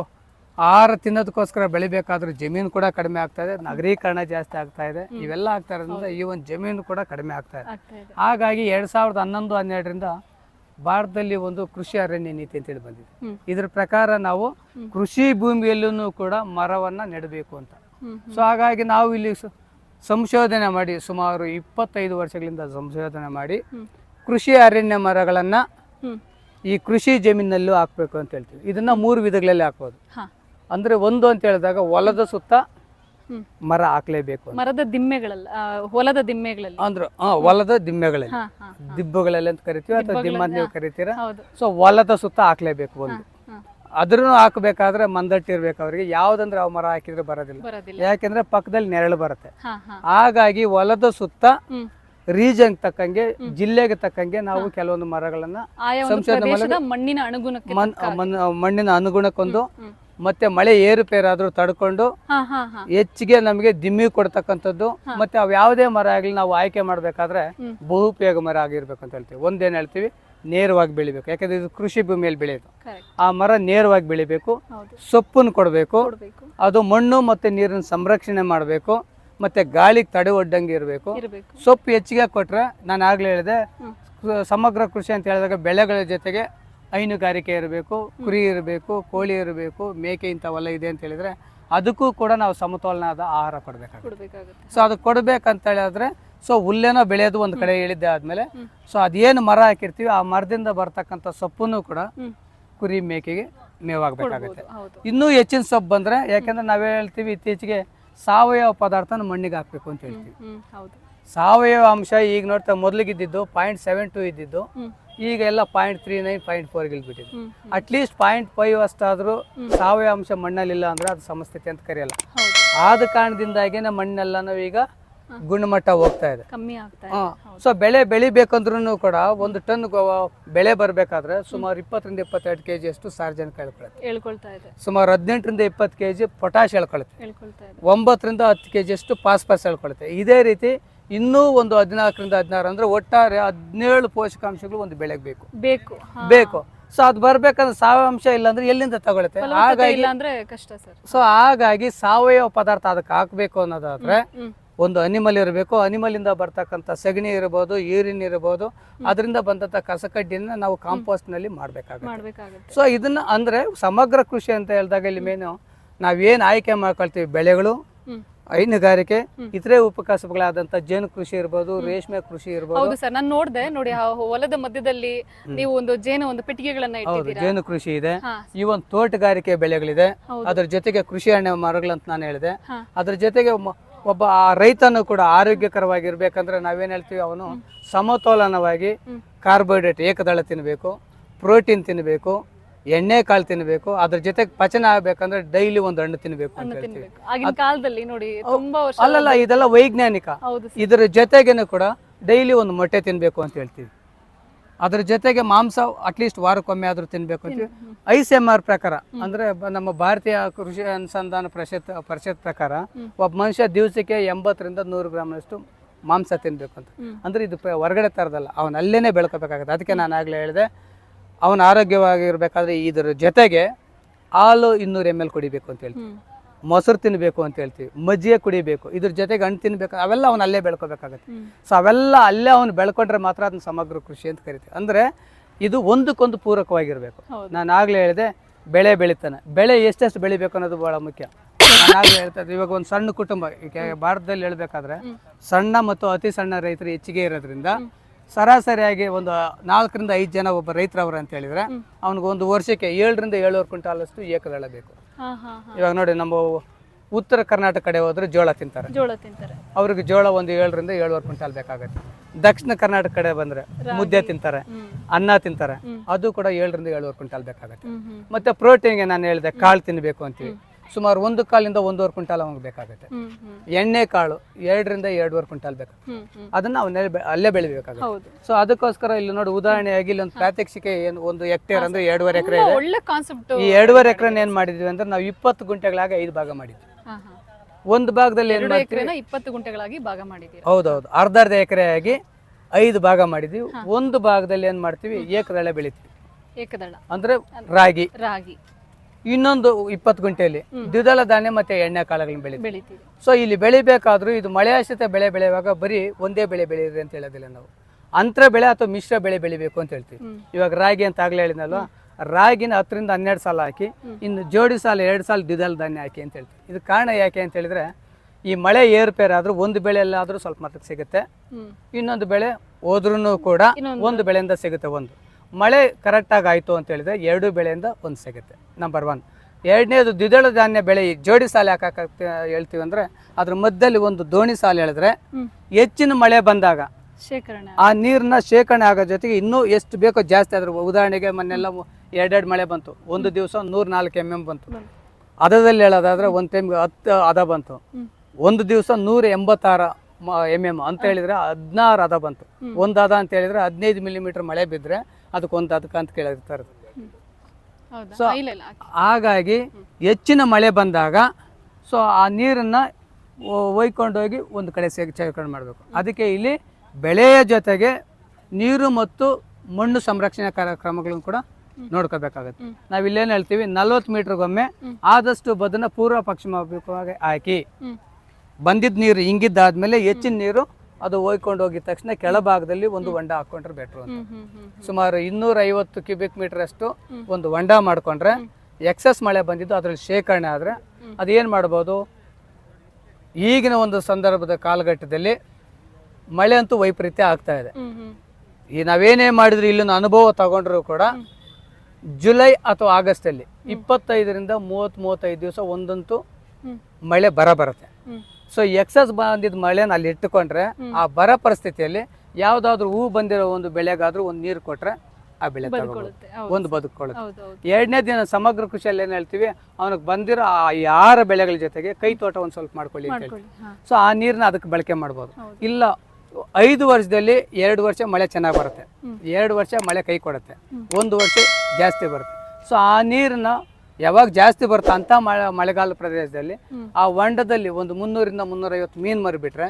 ಆಹಾರ ತಿನ್ನೋದಕ್ಕೋಸ್ಕರ ಬೆಳಿಬೇಕಾದ್ರೂ ಜಮೀನು ಕೂಡ ಕಡಿಮೆ ಆಗ್ತಾ ಇದೆ ನಗರೀಕರಣ ಜಾಸ್ತಿ ಆಗ್ತಾ ಇದೆ. ಇವೆಲ್ಲ ಆಗ್ತಾ ಇರೋದ್ರಿಂದ ಈ ಒಂದು ಜಮೀನು ಕೂಡ ಕಡಿಮೆ ಆಗ್ತಾ ಇದೆ. ಹಾಗಾಗಿ ಎರಡ್ ಸಾವಿರದ ಹನ್ನೊಂದು ಹನ್ನೆರಡರಿಂದ ಭಾರತದಲ್ಲಿ ಒಂದು ಕೃಷಿ ಅರಣ್ಯ ನೀತಿ ಅಂತೇಳಿ ಬಂದಿದೆ. ಇದ್ರ ಪ್ರಕಾರ ನಾವು ಕೃಷಿ ಭೂಮಿಯಲ್ಲೂ ಕೂಡ ಮರವನ್ನ ನೆಡಬೇಕು ಅಂತ. ಸೊ ಹಾಗಾಗಿ ನಾವು ಇಲ್ಲಿ ಸಂಶೋಧನೆ ಮಾಡಿ ಸುಮಾರು ಇಪ್ಪತ್ತೈದು ವರ್ಷಗಳಿಂದ ಸಂಶೋಧನೆ ಮಾಡಿ ಕೃಷಿ ಅರಣ್ಯ ಮರಗಳನ್ನ ಈ ಕೃಷಿ ಜಮೀನಲ್ಲೂ ಹಾಕ್ಬೇಕು ಅಂತ ಹೇಳ್ತೀವಿ. ಇದನ್ನ ಮೂರು ವಿಧಗಳಲ್ಲಿ ಹಾಕ್ಬೋದು. ಅಂದ್ರೆ ಒಂದು ಅಂತ ಹೇಳಿದಾಗ ಹೊಲದ ಸುತ್ತ ಮರ ಹಾಕ್ಲೇಬೇಕು ಮರದ ದಿಮ್ಮೆಗಳಲ್ಲಿ ಹೊಲದ ದಿಮ್ಮೆಗಳಲ್ಲಿ. ಅಂದ್ರೆ ಹೊಲದ ದಿಮ್ಮೆಗಳಲ್ಲಿ. ದಿಬ್ಬಗಳಲ್ಲಿ ಅಂತ ಕರಿತೀವಿ ಅಥವಾ ದಿಮ್ಮ ಅಂತ ನೀವು ಕರಿತೀರಾ? ಸೊ ಹೊಲದ ಸುತ್ತ ಹಾಕ್ಲೇಬೇಕು ಒಂದು. ಅದ್ರೂ ಹಾಕಬೇಕಾದ್ರೆ ಮಂದಟ್ಟಿರ್ಬೇಕು ಅವರಿಗೆ. ಯಾವ್ದಂದ್ರೆ ಅವ್ ಮರ ಹಾಕಿದ್ರೆ ಬರೋದಿಲ್ಲ. ಯಾಕೆಂದ್ರೆ ಪಕ್ಕದಲ್ಲಿ ನೆರಳು ಬರುತ್ತೆ. ಹಾಗಾಗಿ ಹೊಲದ ಸುತ್ತ ರೀಜನ್ ತಕ್ಕಂಗೆ ಜಿಲ್ಲೆಗೆ ತಕ್ಕಂಗೆ ನಾವು ಕೆಲವೊಂದು ಮರಗಳನ್ನ ಸಂಶೋಧನೆ ಮಣ್ಣಿನ ಅನುಗುಣಕ್ಕೆ ಮಣ್- ಮಣ್- ಮಣ್ಣಿನ ಅನುಗುಣಕ್ಕೊಂದು. ಮತ್ತೆ ಮಳೆ ಏರುಪೇರಾದ್ರೂ ತಡ್ಕೊಂಡು ಹೆಚ್ಚಿಗೆ ನಮಗೆ ದಿಮ್ಮಿ ಕೊಡ್ತಕ್ಕಂಥದ್ದು ಮತ್ತೆ ಅವ್ ಯಾವುದೇ ಮರ ಆಗಲಿ ನಾವು ಆಯ್ಕೆ ಮಾಡಬೇಕಾದ್ರೆ. ಬಹುಪಯೋಗ ಮರ ಆಗಿರ್ಬೇಕು ಅಂತ ಹೇಳ್ತೀವಿ. ಒಂದೇನು ಹೇಳ್ತೀವಿ? ನೇರವಾಗಿ ಬೆಳಿಬೇಕು. ಯಾಕಂದ್ರೆ ಇದು ಕೃಷಿ ಭೂಮಿಯಲ್ಲಿ ಬೆಳೆಯೋದು. ಆ ಮರ ನೇರವಾಗಿ ಬೆಳಿಬೇಕು ಸೊಪ್ಪನ್ನು ಕೊಡಬೇಕು ಅದು ಮಣ್ಣು ಮತ್ತೆ ನೀರಿನ ಸಂರಕ್ಷಣೆ ಮಾಡಬೇಕು ಮತ್ತೆ ಗಾಳಿಗೆ ತಡೆ ಒಡ್ಡಂಗೆ ಇರಬೇಕು. ಇರಬೇಕು. ಸೊಪ್ಪು ಹೆಚ್ಚಿಗೆ ಕೊಟ್ರೆ ನಾನು ಆಗ್ಲೇ ಹೇಳಿದೆ ಸಮಗ್ರ ಕೃಷಿ ಅಂತ ಹೇಳಿದಾಗ ಬೆಳೆಗಳ ಜೊತೆಗೆ ಹೈನುಗಾರಿಕೆ ಇರಬೇಕು ಕುರಿ ಇರಬೇಕು ಕೋಳಿ ಇರಬೇಕು ಮೇಕೆ ಇಂಥವೆಲ್ಲ ಇದೆ ಅಂತ ಹೇಳಿದ್ರೆ ಅದಕ್ಕೂ ಕೂಡ ನಾವು ಸಮತೋಲನದ ಆಹಾರ ಕೊಡಬೇಕಾಗುತ್ತೆ. ಸೊ ಅದು ಕೊಡಬೇಕಂತ ಹೇಳಿದ್ರೆ ಸೊ ಹುಲ್ಲೇನೋ ಬೆಳೆಯೋದು ಒಂದು ಕಡೆ ಹೇಳಿದ್ದೆ ಆದ್ಮೇಲೆ. ಸೊ ಅದೇನು ಮರ ಹಾಕಿರ್ತೀವಿ ಆ ಮರದಿಂದ ಬರ್ತಕ್ಕಂಥ ಸೊಪ್ಪನ್ನು ಕೂಡ ಕುರಿ ಮೇಕೆಗೆ ಮೇವಾಗಬೇಕಾಗುತ್ತೆ. ಇನ್ನೂ ಹೆಚ್ಚಿನ ಸೊಪ್ಪು ಬಂದರೆ ಯಾಕೆಂದ್ರೆ ನಾವೇ ಹೇಳ್ತೀವಿ ಇತ್ತೀಚೆಗೆ ಸಾವಯವ ಪದಾರ್ಥನ ಮಣ್ಣಿಗೆ ಹಾಕಬೇಕು ಅಂತ ಹೇಳ್ತೀವಿ. ಸಾವಯವ ಅಂಶ ಈಗ ನೋಡ್ತಾ ಮೊದಲಿಗಿದ್ದಿದ್ದು ಪಾಯಿಂಟ್ ಸೆವೆನ್ ಟು ಇದ್ದಿದ್ದು ಈಗ ಎಲ್ಲ ಪಾಯಿಂಟ್ ತ್ರೀ ನೈನ್ ಪಾಯಿಂಟ್ ಫೋರ್ಗೆ ಬಿಟ್ಟಿದೆ at at least point five ಅಷ್ಟಾದರೂ ಸಾವಯವ ಅಂಶ ಮಣ್ಣಲ್ಲಿಲ್ಲ ಅಂದ್ರೆ ಅದು ಸಮಸ್ಥಿತಿ ಅಂತ ಕರೆಯಲ್ಲ. ಆದ ಕಾರಣದಿಂದಾಗಿ ನಮ್ಮ ಮಣ್ಣೆಲ್ಲ ಈಗ ಗುಣಮಟ್ಟ ಹೋಗ್ತಾ ಇದೆ. ಕಮ್ಮಿ ಸೊ ಬೆಳೆ ಬೆಳಿಬೇಕಂದ್ರೂ ಕೂಡ ಒಂದು ಟನ್ ಬೆಳೆ ಬರಬೇಕಾದ್ರೆ ಸುಮಾರು ಇಪ್ಪತ್ತರಿಂದ ಇಪ್ಪತ್ತೆರಡು ಕೆ ಜಿ ಅಷ್ಟು ಸಾರ್ವಜನಿಕ ಹೇಳ್ಕೊಳುತ್ತೆ ಸುಮಾರು ಹದಿನೆಂಟರಿಂದ ಇಪ್ಪತ್ತು ಕೆ ಜಿ ಪೊಟ್ಯಾಶ್ ಹೇಳ್ಕೊಳುತ್ತೆ ಒಂಬತ್ತರಿಂದ ಹತ್ತು ಕೆ ಜಿ ಅಷ್ಟು ಫಾಸ್ಫರಸ್ ಹೇಳ್ಕೊಳುತ್ತೆ ಇದೇ ರೀತಿ ಇನ್ನೂ ಒಂದು ಹದಿನಾಲ್ಕರಿಂದ ಹದಿನಾರು ಅಂದ್ರೆ ಒಟ್ಟಾರೆ ಹದಿನೇಳು ಪೋಷಕಾಂಶಗಳು ಒಂದು ಬೆಳೆಗೆ ಬೇಕು. ಬೇಕು ಬೇಕು. ಸೊ ಅದು ಬರ್ಬೇಕಂದ್ರೆ ಸಾವಯವ ಅಂಶ ಇಲ್ಲ ಅಂದ್ರೆ ಎಲ್ಲಿಂದ ತಗೊಳುತ್ತೆ ಹಾಗಾಗಿ ಕಷ್ಟ ಸರ್. ಸೊ ಹಾಗಾಗಿ ಸಾವಯವ ಪದಾರ್ಥ ಅದಕ್ಕೆ ಹಾಕ್ಬೇಕು ಅನ್ನೋದಾದ್ರೆ ಒಂದು ಅನಿಮಲ್ ಇರಬೇಕು. ಅನಿಮಲ್ ಇಂದ ಬರ್ತಕ್ಕಂಥ ಸಗಣಿ ಇರಬಹುದು ಯೂರಿನ್ ಇರಬಹುದು ಅದರಿಂದ ಬಂದಂತ ಕಸಕಡ್ಡಿನ ನಾವು ಕಾಂಪೋಸ್ಟ್ನಲ್ಲಿ ಮಾಡ್ಬೇಕಾಗುತ್ತೆ. ಸೊ ಇದನ್ನ ಅಂದ್ರೆ ಸಮಗ್ರ ಕೃಷಿ ಅಂತ ಹೇಳಿದಾಗ ಇಲ್ಲಿ ಮೇನು ನಾವೇನು ಆಯ್ಕೆ ಮಾಡ್ಕೊಳ್ತೀವಿ ಬೆಳೆಗಳು ಹೈನುಗಾರಿಕೆ ಇತರೆ ಉಪಕಸಬುಗಳಾದಂತ ಜೇನು ಕೃಷಿ ಇರ್ಬೋದು ರೇಷ್ಮೆ ಕೃಷಿ ಇರ್ಬೋದು. ಹೌದು ಸರ್ ನಾನು ನೋಡ್ದೆ ನೋಡಿ ಆ ಹೊಲದ ಮಧ್ಯದಲ್ಲಿ ನೀವು ಒಂದು ಜೇನು ಒಂದು ಪೆಟ್ಟಿಗೆಗಳನ್ನ ಹೌದು ಇಟ್ಟಿದ್ದೀರಾ? ಜೇನು ಕೃಷಿ ಇದೆ. ಹಾ. ಈ ಒಂದು ತೋಟಗಾರಿಕೆ ಬೆಳೆಗಳಿದೆ. ಅದರ ಅದ್ರ ಜೊತೆಗೆ ಕೃಷಿ ಹಣ್ಣೆ ಮರಗಳು ಅಂತ ನಾನು ಹೇಳಿದೆ. ಅದರ ಅದ್ರ ಜೊತೆಗೆ ಒಬ್ಬ ಆ ರೈತನು ಕೂಡ ಆರೋಗ್ಯಕರವಾಗಿರ್ಬೇಕಂದ್ರೆ ನಾವೇನ್ ಹೇಳ್ತೀವಿ ಅವನು ಸಮತೋಲನವಾಗಿ ಕಾರ್ಬೋಹೈಡ್ರೇಟ್ ಏಕದಳ ತಿನ್ನಬೇಕು ಪ್ರೋಟೀನ್ ತಿನ್ನಬೇಕು ಎಣ್ಣೆ ಕಾಳು ತಿನ್ನಬೇಕು ಅದ್ರ ಜೊತೆಗೆ ಪಚನ ಆಗ್ಬೇಕಂದ್ರೆ ಡೈಲಿ ಒಂದು ಹಣ್ಣು ತಿನ್ನಬೇಕು ಅಂತ ಹೇಳ್ತೀವಿ. ತಿನ್ಬೇಕು. ಆಗಿನ ಕಾಲದಲ್ಲಿ ನೋಡಿ ತುಂಬಾ ವರ್ಷ ಅಲ್ಲಲ್ಲ ಇದೆಲ್ಲ ವೈಜ್ಞಾನಿಕ. ಹೌದು ಇದರ ಜೊತೆಗೇನು ಕೂಡ ಡೈಲಿ ಒಂದು ಮೊಟ್ಟೆ ತಿನ್ನಬೇಕು ಅಂತ ಹೇಳ್ತೀವಿ. ಅದ್ರ ಜೊತೆಗೆ ಮಾಂಸ ಅಟ್ಲೀಸ್ಟ್ ವಾರಕ್ಕೊಮ್ಮೆ ಆದ್ರೂ ತಿನ್ಬೇಕು ಅಂತೀವಿ ಸಿ ಎಂ ಆರ್ ಪ್ರಕಾರ ಅಂದ್ರೆ ಬ- ನಮ್ಮ ಭಾರತೀಯ ಕೃಷಿ ಅನುಸಂಧಾನ ಪರಿಷತ್ ಪರಿಷತ್ ಪ್ರಕಾರ ಒಬ್ಬ ಮನುಷ್ಯ ದಿವಸಕ್ಕೆ ಎಂಬತ್ತರಿಂದ ನೂರು ಗ್ರಾಮ್ನಷ್ಟು ಮಾಂಸ ತಿನ್ಬೇಕು ಅಂತ. ಹ್ಮ್. ಅಂದ್ರೆ ಇದು ಪ- ಹೊರಗಡೆ ತರದಲ್ಲ ಅವನ ಅಲ್ಲೇನೆ ಬೆಳ್ಕೋಬೇಕಾಗುತ್ತೆ. ಅದಕ್ಕೆ ನಾನು ಆಗ್ಲೇ ಹೇಳಿದೆ ಅವನ ಆರೋಗ್ಯವಾಗಿರ್ಬೇಕಾದ್ರೆ ಇದರ ಜೊತೆಗೆ ಹಾಲು ಇನ್ನೂರು ಎಂ ಎಲ್ ಕುಡಿಬೇಕು ಅಂತ ಹೇಳ್ತೀವಿ. ಮೊಸರು ತಿನ್ನಬೇಕು ಅಂತ ಹೇಳ್ತೀವಿ. ಮಜ್ಜಿಗೆ ಕುಡಿಬೇಕು. ಇದ್ರ ಜೊತೆಗೆ ಹಣ್ಣು ತಿನ್ಬೇಕು. ಅವೆಲ್ಲ ಅವನು ಅಲ್ಲೇ ಬೆಳ್ಕೋಬೇಕಾಗತ್ತೆ. ಸೊ ಅವೆಲ್ಲ ಅಲ್ಲೇ ಅವನು ಬೆಳ್ಕೊಂಡ್ರೆ ಮಾತ್ರ ಅದನ್ನ ಸಮಗ್ರ ಕೃಷಿ ಅಂತ ಕರಿತೀವಿ. ಅಂದರೆ ಇದು ಒಂದಕ್ಕೊಂದು ಪೂರಕವಾಗಿರಬೇಕು. ನಾನು ಆಗಲೇ ಹೇಳಿದೆ ಬೆಳೆ ಬೆಳಿತಾನೆ. ಬೆಳೆ ಎಷ್ಟೆಷ್ಟು ಬೆಳಿಬೇಕು ಅನ್ನೋದು ಭಾಳ ಮುಖ್ಯ. ನಾನು ಆಗಲೇ ಹೇಳ್ತಾ ಇವಾಗ ಒಂದು ಸಣ್ಣ ಕುಟುಂಬ ಈಗ ಭಾರತದಲ್ಲಿ ಹೇಳ್ಬೇಕಾದ್ರೆ ಸಣ್ಣ ಮತ್ತು ಅತಿ ಸಣ್ಣ ರೈತರು ಹೆಚ್ಚಿಗೆ ಇರೋದ್ರಿಂದ ಸರಾಸರಿಯಾಗಿ ಒಂದು ನಾಲ್ಕರಿಂದ ಐದು ಜನ ಒಬ್ಬ ರೈತರವ್ರ ಅಂತ ಹೇಳಿದ್ರೆ ಅವ್ನಿಗೆ ಒಂದು ವರ್ಷಕ್ಕೆ ಏಳರಿಂದ ಏಳುವರೆ ಕ್ವಿಂಟಾಲಷ್ಟು ಏಕದಳ ಬೇಕು. ಇವಾಗ ನೋಡಿ ನಮ್ಮ ಉತ್ತರ ಕರ್ನಾಟಕ ಕಡೆ ಹೋದ್ರೆ ಜೋಳ ತಿಂತಾರೆ. ಜೋಳ ತಿಂತಾರೆ. ಅವ್ರಿಗೆ ಜೋಳ ಒಂದು ಏಳರಿಂದ ಏಳುವರೆ ಕ್ವಿಂಟಾಲ್ ಬೇಕಾಗುತ್ತೆ. ದಕ್ಷಿಣ ಕರ್ನಾಟಕ ಕಡೆ ಬಂದ್ರೆ ಮುದ್ದೆ ತಿಂತಾರೆ ಅನ್ನ ತಿಂತಾರೆ ಅದು ಕೂಡ ಏಳರಿಂದ ಏಳುವರೆ ಕ್ವಿಂಟಾಲ್ ಬೇಕಾಗುತ್ತೆ. ಮತ್ತೆ ಪ್ರೋಟೀನ್ಗೆ ನಾನು ಹೇಳಿದೆ ಕಾಳು ತಿನ್ನಬೇಕು ಅಂತೀವಿ. ಸುಮಾರು ಒಂದು ಕಾಲಿಂದ ಒಂದೂವರೆ ಕ್ವಿಂಟಾಲ್ ಅವನಿಗೆ ಬೇಕಾಗುತ್ತೆ. ಎಣ್ಣೆ ಕಾಳು ಎರಡರಿಂದ ಎರಡೂವರೆ ಕ್ವಿಂಟಾಲ್ ಬೇಕು ಅದನ್ನ ಅವನ್ನೇ ಅಲ್ಲೇ ಬೆಳಿಬೇಕಾಗುತ್ತೆ. ಹೌದು. ಸೊ ಅದಕ್ಕೋಸ್ಕರ ಇಲ್ಲಿ ನೋಡಿ ಉದಾಹರಣೆಯಾಗಿ ಇಲ್ಲಿ ಒಂದು ಪ್ರಾತ್ಯಕ್ಷಿಕೆ ಏನು ಒಂದು ಹೆಕ್ಟೇರ್ ಅಂದ್ರೆ ಎರಡೂವರೆ ಎಕರೆ ಇದೆ. ಒಳ್ಳೆ ಕಾನ್ಸೆಪ್ಟ್ ಈ ಎರಡೂವರೆ ಎಕರೆ ಏನ್ ಮಾಡಿದ್ವಿ ಅಂದ್ರೆ ನಾವು ಇಪ್ಪತ್ತು ಗುಂಟೆಗಳಾಗಿ ಐದು ಭಾಗ ಮಾಡಿದ್ವಿ. ಒಂದು ಭಾಗದಲ್ಲಿ ಏನ್ ಇಪ್ಪತ್ತು ಗುಂಟೆಗಳಾಗಿ ಭಾಗ ಮಾಡಿದ್ವಿ ಹೌದೌದು. ಅರ್ಧ ಅರ್ಧ ಎಕರೆ ಆಗಿ ಐದು ಭಾಗ ಮಾಡಿದ್ವಿ. ಒಂದು ಭಾಗದಲ್ಲಿ ಏನ್ ಮಾಡ್ತೀವಿ? ಏಕದಳೆ ಬೆಳಿತೀವಿ. ಏಕದಳ. ಅಂದ್ರೆ ರಾಗಿ. ರಾಗಿ. ಇನ್ನೊಂದು ಇಪ್ಪತ್ತು ಗುಂಟೆಯಲ್ಲಿ ದ್ವಿದಳ ಧಾನ್ಯ ಮತ್ತೆ ಎಣ್ಣೆ ಕಾಳುಗಳನ್ನ ಬೆಳೆ ಬೆಳಿತೀವಿ. ಸೊ ಇಲ್ಲಿ ಬೆಳಿಬೇಕಾದ್ರೂ ಇದು ಮಳೆಯಾಶ್ರಿತ ಬೆಳೆ ಬೆಳೆಯುವಾಗ ಬರೀ ಒಂದೇ ಬೆಳೆ ಬೆಳೆಯಿರಿ ಅಂತ ಹೇಳೋದಿಲ್ಲ ನಾವು. ಅಂತರ ಬೆಳೆ ಅಥವಾ ಮಿಶ್ರ ಬೆಳೆ ಬೆಳಿಬೇಕು ಅಂತ ಹೇಳ್ತೀವಿ. ಇವಾಗ ರಾಗಿ ಅಂತ ಆಗ್ಲೇ ಹೇಳಿದ್ನಲ್ವ? ರಾಗಿನ ಹತ್ತರಿಂದ ಹನ್ನೆರಡು ಸಾಲ ಹಾಕಿ ಇನ್ನು ಜೋಡಿ ಸಾಲ ಎರಡು ಸಾಲ ದ್ವಿದಳ ಧಾನ್ಯ ಹಾಕಿ ಅಂತ ಹೇಳ್ತೀವಿ. ಇದು ಕಾರಣ ಯಾಕೆ ಅಂತ ಹೇಳಿದ್ರೆ ಈ ಮಳೆ ಏರುಪೇರಾದ್ರೂ ಒಂದು ಬೆಳೆ ಎಲ್ಲಾದ್ರೂ ಸ್ವಲ್ಪ ಮಾತ್ರ ಸಿಗುತ್ತೆ. ಇನ್ನೊಂದು ಬೆಳೆ ಹೋದ್ರೂ ಕೂಡ ಒಂದು ಬೆಳೆಯಿಂದ ಸಿಗುತ್ತೆ ಒಂದು. ಮಳೆ ಕರೆಕ್ಟಾಗಿ ಆಯಿತು ಅಂತ ಹೇಳಿದ್ರೆ ಎರಡು ಬೆಳೆಯಿಂದ ಒಂದು ಸಿಗುತ್ತೆ ನಂಬರ್ ಒನ್ ಎರಡನೇದು ದ್ವಿದಳ ಧಾನ್ಯ ಬೆಳೆ ಜೋಡಿ ಸಾಲ ಯಾಕೆ ಹೇಳ್ತೀವಿ ಅಂದರೆ ಅದ್ರ ಮಧ್ಯದಲ್ಲಿ ಒಂದು ದೋಣಿ ಸಾಲ ಹೇಳಿದ್ರೆ ಹೆಚ್ಚಿನ ಮಳೆ ಬಂದಾಗ ಶೇಖರಣೆ ಆ ನೀರನ್ನ ಶೇಖರಣೆ ಆಗೋ ಜೊತೆಗೆ ಇನ್ನೂ ಎಷ್ಟು ಬೇಕೋ ಜಾಸ್ತಿ ಆದ್ರೆ ಉದಾಹರಣೆಗೆ ಮೊನ್ನೆಲ್ಲ ಎರಡೆರಡು ಮಳೆ ಬಂತು. ಒಂದು ದಿವಸ ನೂರ ನಾಲ್ಕು ಎಂ ಎಂ ಬಂತು ಅದರಲ್ಲಿ ಅದದಲ್ಲಿ ಹೇಳೋದಾದ್ರೆ ಒಂದು ಟೈಮ್ಗೆ ಹತ್ತು ಅದ ಬಂತು. ಒಂದು ದಿವಸ ನೂರ ಎಂಬತ್ತಾರ ಎಂ ಎಂ ಅಂತ ಹೇಳಿದ್ರೆ ಹದಿನಾರು ಅದ ಬಂತು. ಒಂದು ಅದ ಅಂತ ಹೇಳಿದ್ರೆ ಹದಿನೈದು ಮಿಲಿಮೀಟರ್ ಮಳೆ ಬಿದ್ದರೆ ಅದಕ್ಕೆ ಒಂದು ಅದಕ್ಕೆ ಅಂತ ಕೇಳಿರ್ತಾರೆ. ಸೊ ಹಾಗಾಗಿ ಹೆಚ್ಚಿನ ಮಳೆ ಬಂದಾಗ ಸೊ ಆ ನೀರನ್ನು ಒಯ್ಕೊಂಡೋಗಿ ಒಂದು ಕಡೆ ಸೇರ್ಕೊಂಡು ಮಾಡಬೇಕು. ಅದಕ್ಕೆ ಇಲ್ಲಿ ಬೆಳೆಯ ಜೊತೆಗೆ ನೀರು ಮತ್ತು ಮಣ್ಣು ಸಂರಕ್ಷಣೆ ಕಾರ್ಯಕ್ರಮಗಳನ್ನು ಕೂಡ ನೋಡ್ಕೋಬೇಕಾಗತ್ತೆ. ನಾವಿಲ್ಲೇನು ನಾವು ಇಲ್ಲೇನು ಹೇಳ್ತೀವಿ ನಲ್ವತ್ತು ಮೀಟ್ರಿಗೊಮ್ಮೆ. ಆದಷ್ಟು ಬದನ್ನ ಪೂರ್ವ ಪಶ್ಚಿಮವಾಗಿ ಹಾಕಿ. ಬಂದಿದ್ದ ನೀರು ಹಿಂಗಿದ್ದಾದ್ಮೇಲೆ ಹೆಚ್ಚಿನ ನೀರು ಅದು ಹೋಯ್ಕೊಂಡು ಹೋಗಿದ ತಕ್ಷಣ ಕೆಳಭಾಗದಲ್ಲಿ ಒಂದು ಹೊಂಡ ಹಾಕೊಂಡ್ರೆ ಬೆಟ್ರು ಅಂತ. ಸುಮಾರು ಇನ್ನೂರ ಐವತ್ತು ಕ್ಯೂಬಿಕ್ ಮೀಟರ್ ಅಷ್ಟು ಒಂದು ಹೊಂಡ ಮಾಡ್ಕೊಂಡ್ರೆ ಎಕ್ಸಸ್ ಮಳೆ ಬಂದಿದ್ದು ಅದ್ರಲ್ಲಿ ಶೇಖರಣೆ ಆದ್ರೆ ಅದೇನು ಮಾಡ್ಬೋದು? ಈಗಿನ ಒಂದು ಸಂದರ್ಭದ ಕಾಲಘಟ್ಟದಲ್ಲಿ ಮಳೆ ಅಂತೂ ವೈಪರೀತ್ಯ ಆಗ್ತಾ ಇದೆ. ಈ ನಾವೇನೇ ಮಾಡಿದ್ರು ಇಲ್ಲಿನ ಅನುಭವ ತಗೊಂಡ್ರು ಕೂಡ ಜುಲೈ ಅಥವಾ ಆಗಸ್ಟ್ ಅಲ್ಲಿ ಇಪ್ಪತ್ತೈದರಿಂದ ಮೂವತ್ತ್ ಮೂವತ್ತೈದು ದಿವಸ ಒಂದಂತೂ ಮಳೆ ಬರ ಬರುತ್ತೆ. ಸೊ ಎಕ್ಸಸ್ ಬಂದಿದ್ದ ಮಳೆನ ಅಲ್ಲಿ ಇಟ್ಟುಕೊಂಡ್ರೆ ಆ ಬರ ಪರಿಸ್ಥಿತಿಯಲ್ಲಿ ಯಾವ್ದಾದ್ರು ಹೂ ಬಂದಿರೋ ಒಂದು ಬೆಳೆಗಾದ್ರೂ ಒಂದು ನೀರು ಕೊಟ್ರೆ ಆ ಬೆಳೆ ಬದುಕೊಳ್ಳುತ್ತೆ ಒಂದು ಬದುಕೊಳ್ಳುತ್ತೆ ಎರಡನೇ ದಿನ ಸಮಗ್ರ ಕೃಷಿಯಲ್ಲಿ ಏನು ಹೇಳ್ತೀವಿ ಅವನಿಗೆ ಬಂದಿರೋ ಆ ಯಾರ ಬೆಳೆಗಳ ಜೊತೆಗೆ ಕೈ ತೋಟ ಒಂದು ಸ್ವಲ್ಪ ಮಾಡ್ಕೊಳ್ಳಿ ಅಂತ ಹೇಳ್ತೀವಿ. ಸೊ ಆ ನೀರನ್ನ ಅದಕ್ಕೆ ಬಳಕೆ ಮಾಡ್ಬೋದು. ಇಲ್ಲ ಐದು ವರ್ಷದಲ್ಲಿ ಎರಡು ವರ್ಷ ಮಳೆ ಚೆನ್ನಾಗಿ ಬರುತ್ತೆ. ಎರಡು ವರ್ಷ ಮಳೆ ಕೈ ಕೊಡುತ್ತೆ. ಒಂದು ವರ್ಷ ಜಾಸ್ತಿ ಬರುತ್ತೆ. ಸೊ ಆ ನೀರನ್ನ ಯಾವಾಗ ಜಾಸ್ತಿ ಬರುತ್ತೆ ಅಂತ ಮಳೆ ಮಳೆಗಾಲ ಪ್ರದೇಶದಲ್ಲಿ ಆ ಹೊಂಡದಲ್ಲಿ ಒಂದು ಮುನ್ನೂರಿಂದ ಮುನ್ನೂರೈವತ್ತು ಮೀನು ಮರಿಬಿಟ್ರೆ.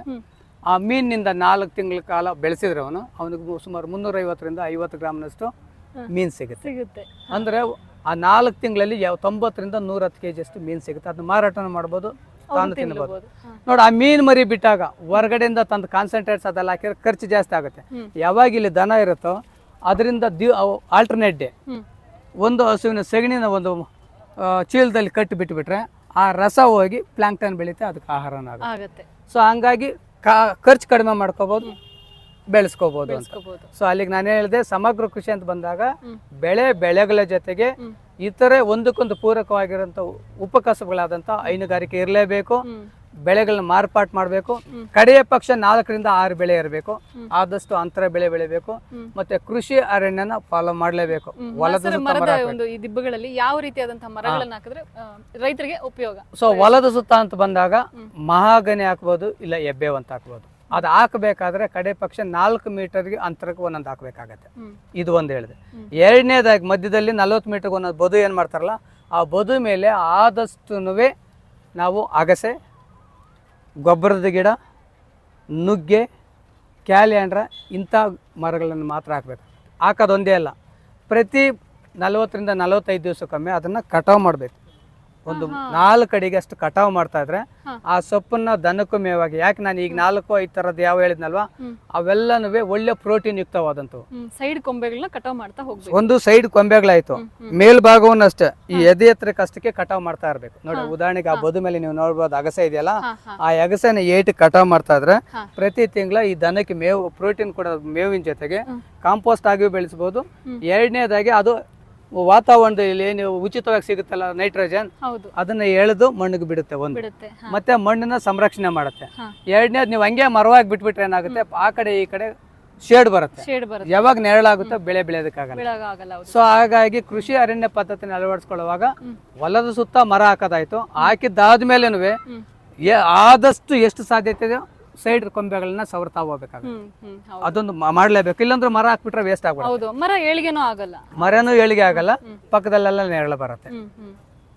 ಆ ಮೀನಿನಿಂದ ನಾಲ್ಕು ತಿಂಗಳ ಕಾಲ ಬೆಳೆಸಿದ್ರೆ ಅವನು ಅವನಿಗೆ ಸುಮಾರು ಮುನ್ನೂರೈವತ್ತರಿಂದ ಐವತ್ತು ಗ್ರಾಮ್ನಷ್ಟು ಮೀನು ಸಿಗುತ್ತೆ. ಸಿಗುತ್ತೆ. ಅಂದ್ರೆ ಆ ನಾಲ್ಕು ತಿಂಗಳಲ್ಲಿ ಯಾವ ತೊಂಬತ್ತರಿಂದ ನೂರ ಹತ್ತು ಕೆ ಜಿಯಷ್ಟು ಮೀನು ಸಿಗುತ್ತೆ. ಅದನ್ನ ಮಾರಾಟನ ಮಾಡ್ಬೋದು ತಂದು ತಾನು ತಿನ್ಬೋದು. ನೋಡಿ ಆ ಮೀನು ಮರಿ ಬಿಟ್ಟಾಗ ಹೊರಗಡೆಯಿಂದ ತಂದು ಕಾನ್ಸಂಟ್ರೇಟ್ಸ್ ಅದೆಲ್ಲ ಹಾಕಿದ್ರೆ ಖರ್ಚು ಜಾಸ್ತಿ ಆಗುತ್ತೆ. ಯಾವಾಗ ಇಲ್ಲಿ ದನ ಇರುತ್ತೋ ಅದರಿಂದ ದಿ ಆಲ್ಟರ್ನೇಟ್ ಡೇ ಒಂದು ಹಸುವಿನ ಸೆಗಣಿನ ಒಂದು ಚೀಲದಲ್ಲಿ ಕಟ್ಟಿ ಬಿಟ್ಬಿಟ್ರೆ ಆ ರಸ ಹೋಗಿ ಪ್ಲಾಂಕ್ಟನ್ ಬೆಳೀತೆ ಅದಕ್ಕೆ ಆಹಾರನ ಆಗುತ್ತೆ. ಸೊ ಹಂಗಾಗಿ ಕಾ- ಖರ್ಚು ಕಡಿಮೆ ಮಾಡ್ಕೋಬೋದು ಬೆಳೆಸ್ಕೋಬೋದು ಅಂತ. ಬೆಳೆಸ್ಕೋಬಹುದು ಸೊ ಅಲ್ಲಿಗೆ ನಾನು ಹೇಳಿದೆ ಸಮಗ್ರ ಕೃಷಿ ಅಂತ ಬಂದಾಗ ಬೆಳೆ ಬೆಳೆಗಳ ಜೊತೆಗೆ. ಇತರೆ ಒಂದಕ್ಕೊಂದು ಪೂರಕವಾಗಿರಂತ ಉಪಕಸಬುಗಳಾದಂಥ ಹೈನುಗಾರಿಕೆ ಇರಲೇಬೇಕು. ಬೆಳೆಗಳನ್ನ ಮಾರ್ಪಾಟ್ ಮಾಡಬೇಕು. ಕಡೆಯ ಪಕ್ಷ ನಾಲ್ಕರಿಂದ ಆರು ಬೆಳೆ ಇರಬೇಕು. ಆದಷ್ಟು ಅಂತರ ಬೆಳೆ ಬೆಳಿಬೇಕು. ಮತ್ತೆ ಕೃಷಿ ಅರಣ್ಯನ ಫಾಲೋ ಮಾಡಲೇಬೇಕು. ಹೊಲದ ಮರದ ಒಂದು ಈ ದಿಬ್ಬಗಳಲ್ಲಿ ಯಾವ ರೀತಿಯಾದಂತಹ ಮರಗಳನ್ನ ಹಾಕಿದ್ರೆ ರೈತರಿಗೆ ಉಪಯೋಗ? ಸೊ ಹೊಲದ ಸುತ್ತ ಅಂತ ಬಂದಾಗ. ಮಹಾಗನಿ ಹಾಕ್ಬೋದು ಇಲ್ಲ ಹೆಬ್ಬೆವಂತ ಅಂತ ಹಾಕ್ಬೋದು. ಅದು ಹಾಕಬೇಕಾದ್ರೆ ಕಡೆ ಪಕ್ಷ ನಾಲ್ಕು ಮೀಟರ್ಗೆ ಅಂತರಕ್ಕೆ ಒಂದೊಂದು ಹಾಕಬೇಕಾಗತ್ತೆ. ಇದು ಒಂದು ಹೇಳಿದೆ. ಎರಡನೇದಾಗಿ ಮಧ್ಯದಲ್ಲಿ ನಲ್ವತ್ತು ಮೀಟರ್ಗೆ ಒಂದೊಂದು ಬದು ಏನು ಮಾಡ್ತಾರಲ್ಲ ಆ ಬದು ಮೇಲೆ ಆದಷ್ಟು ನಾವು ಅಗಸೆ ಗೊಬ್ಬರದ ಗಿಡ, ನುಗ್ಗೆ, ಕ್ಯಾಲ್ಯಾಂಡ್ರ ಇಂಥ ಮರಗಳನ್ನು ಮಾತ್ರ ಹಾಕಬೇಕು. ಹಾಕೋದೊಂದೇ ಅಲ್ಲ. ಪ್ರತಿ ನಲವತ್ತರಿಂದ ನಲವತ್ತೈದು ದಿವಸಕ್ಕೊಮ್ಮೆ ಅದನ್ನು ಕಟಾವು ಮಾಡಬೇಕು. ಒಂದು ನಾಲ್ಕು ಅಡಿಗೆ ಅಷ್ಟು ಕಟಾವು ಮಾಡ್ತಾ ಇದ್ರೆ ಆ ಸೊಪ್ಪನ್ನ ದನಕ್ಕೂ ಮೇವಾಗಿ ಯಾಕೆ ನಾನು ಈಗ ನಾಲ್ಕು ಐದು ತರದ್ ಯಾವ ಹೇಳಿದ್ನಲ್ವಾ? ಅವೆಲ್ಲನು ಒಳ್ಳೆ ಪ್ರೋಟೀನ್ ಯುಕ್ತವಾದಂತವು ಸೈಡ್ ಕೊಂಬೆಗಳನ್ನ ಕಟಾವ್ ಮಾಡ್ತಾ ಹೋಗ್ಬೇಕು. ಒಂದು ಸೈಡ್ ಕೊಂಬೆಗಳಾಯ್ತು. ಮೇಲ್ಭಾಗವನ್ನು ಅಷ್ಟೇ. ಈ ಎದೆ ಎತ್ತರಕ್ಕೆ ಕಷ್ಟಕ್ಕೆ ಕಟಾವ್ ಮಾಡ್ತಾ ಇರ್ಬೇಕು. ನೋಡಿ ಉದಾಹರಣೆಗೆ ಆ ಬದು ಮೇಲೆ ನೀವು ನೋಡ್ಬೋದು ಅಗಸೆ ಇದೆಯಲ್ಲ? ಆ ಅಗಸೆನ ಏಟ್ ಕಟಾವ್ ಮಾಡ್ತಾ ಇದ್ರೆ ಪ್ರತಿ ತಿಂಗಳ ಈ ದನಕ್ಕೆ ಮೇವು ಪ್ರೋಟೀನ್ ಕೂಡ ಮೇವಿನ ಜೊತೆಗೆ ಕಾಂಪೋಸ್ಟ್ ಆಗಿಯೂ ಬೆಳೆಸಬಹುದು. ಎರಡನೇದಾಗಿ ಅದು ವಾತಾವರಣದಲ್ಲಿ ಏನು ಉಚಿತವಾಗಿ ಸಿಗುತ್ತಲ್ಲ ನೈಟ್ರೋಜನ್ ಅದನ್ನ ಎಳೆದು ಮಣ್ಣಿಗೆ ಬಿಡುತ್ತೆ ಒಂದು. ಮತ್ತೆ ಮಣ್ಣನ್ನ ಸಂರಕ್ಷಣೆ ಮಾಡುತ್ತೆ. ಎರಡನೇದು ನೀವು ಹಂಗೆ ಮರವಾಗಿ ಬಿಟ್ಬಿಟ್ರೆ ಏನಾಗುತ್ತೆ? ಆ ಕಡೆ ಈ ಕಡೆ ಶೇಡ್ ಬರುತ್ತೆ. ಯಾವಾಗ ನೆರಳಾಗುತ್ತೋ? ಬೆಳೆ ಬೆಳೆಯೋದಕ್ಕಾಗಲ್ಲ. ಸೊ ಹಾಗಾಗಿ ಕೃಷಿ ಅರಣ್ಯ ಪದ್ಧತಿನ ಅಳವಡಿಸ್ಕೊಳ್ಳುವಾಗ. ಹೊಲದ ಸುತ್ತ ಮರ ಹಾಕೋದಾಯ್ತು. ಹಾಕಿದ್ದಾದ್ಮೇಲೆ ಆದಷ್ಟು ಎಷ್ಟು ಸಾಧ್ಯತೆ ಇದೆಯೋ ಸೈಡ್ ಕೊಂಬೆಗಳನ್ನ ಸವರ್ತಾ ಹೋಗ್ಬೇಕಾಗುತ್ತೆ. ಅದೊಂದು ಮಾಡ್ಲೇಬೇಕು. ಇಲ್ಲಾಂದ್ರೆ ಮರ ಹಾಕ್ಬಿಟ್ರೆ ವೇಸ್ಟ್ ಆಗ್ಬಿಡುತ್ತೆ. ಮರ ಏಳಿಗೆನೂ ಆಗಲ್ಲ. ಮರನೂ ಏಳಿಗೆ ಆಗಲ್ಲ ಪಕ್ಕದಲ್ಲೆಲ್ಲ ನೆರಳು ಬರುತ್ತೆ.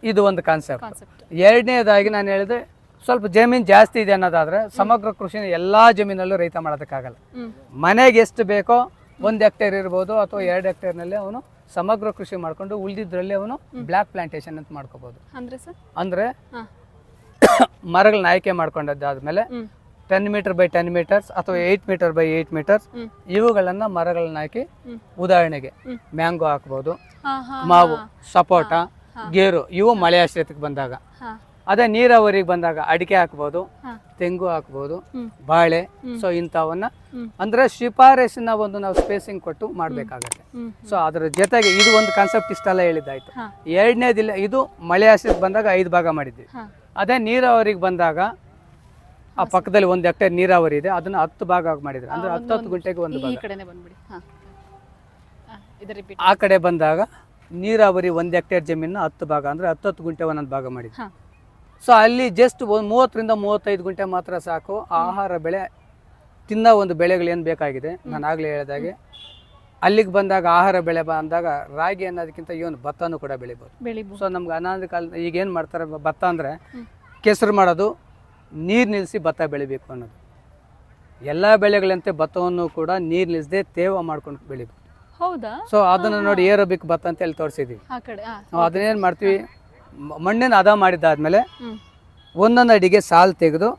ಇದು ಒಂದು ಕಾನ್ಸೆಪ್ಟ್ ಎರಡನೇದಾಗಿ ನಾನು ಹೇಳಿದೆ ಸ್ವಲ್ಪ ಜಮೀನು ಜಾಸ್ತಿ ಇದೆ ಅನ್ನೋದಾದ್ರೆ ಸಮಗ್ರ ಕೃಷಿನ ಎಲ್ಲಾ ಜಮೀನಲ್ಲೂ ರೈತ ಮಾಡೋದಕ್ಕಾಗಲ್ಲ. ಮನೆಗೆ ಎಷ್ಟು ಬೇಕೋ ಒಂದು ಹೆಕ್ಟೇರ್ ಇರ್ಬೋದು ಅಥವಾ ಎರಡು ಹೆಕ್ಟೇರ್ನಲ್ಲಿ ಅವನು ಸಮಗ್ರ ಕೃಷಿ ಮಾಡ್ಕೊಂಡು ಉಳಿದಿದ್ರಲ್ಲಿ ಅವನು ಬ್ಲ್ಯಾಕ್ ಪ್ಲಾಂಟೇಶನ್ ಅಂತ ಮಾಡ್ಕೋಬಹುದು ಅಂದ್ರೆ ಮರಗಳನ್ನ ಆಯ್ಕೆ ಮಾಡ್ಕೊಂಡದ್ದಾದ್ಮೇಲೆ ten meter by ten meters ಅಥವಾ eight meter by eight meters ಇವುಗಳನ್ನ ಮರಗಳನ್ನ ಹಾಕಿ. ಉದಾಹರಣೆಗೆ ಮ್ಯಾಂಗೋ ಹಾಕ್ಬೋದು ಮಾವು ಸಪೋಟ ಗೇರು ಇವು ಮಳೆ ಆಶ್ರಿತಕ್ಕೆ ಬಂದಾಗ ಅದೇ ನೀರಾವರಿಗೆ ಬಂದಾಗ ಅಡಿಕೆ ಹಾಕ್ಬೋದು ತೆಂಗು ಹಾಕ್ಬೋದು ಬಾಳೆ. ಸೊ ಇಂಥವನ್ನ. ಅಂದ್ರೆ ಶಿಫಾರಸಿನ ಒಂದು ನಾವು ಸ್ಪೇಸಿಂಗ್ ಕೊಟ್ಟು ಮಾಡಬೇಕಾಗತ್ತೆ. ಸೊ ಅದರ ಜೊತೆಗೆ ಇದು ಒಂದು ಕಾನ್ಸೆಪ್ಟ್ ಇಷ್ಟೆಲ್ಲ ಹೇಳಿದ್ದಾಯ್ತು. ಎರಡನೇದಿಲ್ಲ ಇದು ಮಳೆ ಆಶ್ರಿತ ಬಂದಾಗ ಐದು ಭಾಗ ಮಾಡಿದ್ವಿ. ಅದೇ ನೀರಾವರಿಗೆ ಬಂದಾಗ ಆ ಪಕ್ಕದಲ್ಲಿ ಒಂದು ಹೆಕ್ಟೇರ್ ನೀರಾವರಿ ಇದೆ ಅದನ್ನ ಹತ್ತು ಭಾಗ ಮಾಡಿದ್ರೆ ಮಾಡಿದ್ರು. ಅಂದ್ರೆ ಹತ್ತು ಹತ್ತು ಗುಂಟೆಗೆ ಒಂದು ಈ- ಭಾಗ. ಈ ಕಡೆನೆ ಬಂದ್ಬಿಡಿ. ಹಾ. ಹಾ, ಇದು ರಿಪೀಟ್ ಆ ಕಡೆ ಬಂದಾಗ ನೀರಾವರಿ ಒಂದು ಹೆಕ್ಟೇರ್ ಜಮೀನು ಹತ್ತು ಭಾಗ ಅಂದ್ರೆ ಹತ್ತು ಹತ್ತು ಗುಂಟೆ ಒಂದೊಂದು ಭಾಗ ಮಾಡಿದ್ರು. ಹಾ. ಸೊ ಅಲ್ಲಿ ಜಸ್ಟ್ ಒಂದು ಮೂವತ್ತರಿಂದ ಮೂವತ್ತೈದು ಗುಂಟೆ ಮಾತ್ರ ಸಾಕು. ಆಹಾರ ಬೆಳೆ ತಿನ್ನೋ ಒಂದು ಬೆಳೆಗಳು ಏನು ಬೇಕಾಗಿದೆ? ನಾನು ಆಗಲೇ ಹೇಳಿದಾಗೆ ಅಲ್ಲಿಗೆ ಬಂದಾಗ ಆಹಾರ ಬೆಳೆ ಬಂದಾಗ ರಾಗಿ ಅನ್ನೋದಕ್ಕಿಂತ ಇವನು ಭತ್ತನೂ ಕೂಡ ಬೆಳಿಬೋದು. ಬೆಳಿಬೋದು. ಸೊ ನಮ್ಗೆ ಅನಾದ ಕಾಲ ಈಗ ಏನು ಮಾಡ್ತಾರೆ ಭತ್ತ ಅಂದರೆ ಕೆಸರು ಮಾಡೋದು ನೀರು ನಿಲ್ಲಿಸಿ ಭತ್ತ ಬೆಳಿಬೇಕು ಅನ್ನೋದು. ಎಲ್ಲ ಬೆಳೆಗಳಂತೆ ಭತ್ತವನ್ನು ಕೂಡ ನೀರು ನಿಲ್ಲಿಸದೆ ತೇವ ಮಾಡ್ಕೊಂಡು ಬೆಳಿಬೇಕು. ಹೌದಾ? ಸೊ ಅದನ್ನು ನೋಡಿ ಏರೋಬಿಕ್ ಭತ್ತ ಅಂತ ಹೇಳಿ ತೋರಿಸಿದ್ದೀವಿ ನಾವು ಅದನ್ನೇನು ಮಾಡ್ತೀವಿ? ಮಣ್ಣಿನ ಹದ ಮಾಡಿದ್ದಾದ್ಮೇಲೆ ಒಂದೊಂದು ಅಡಿಗೆ ಸಾಲು ತೆಗೆದು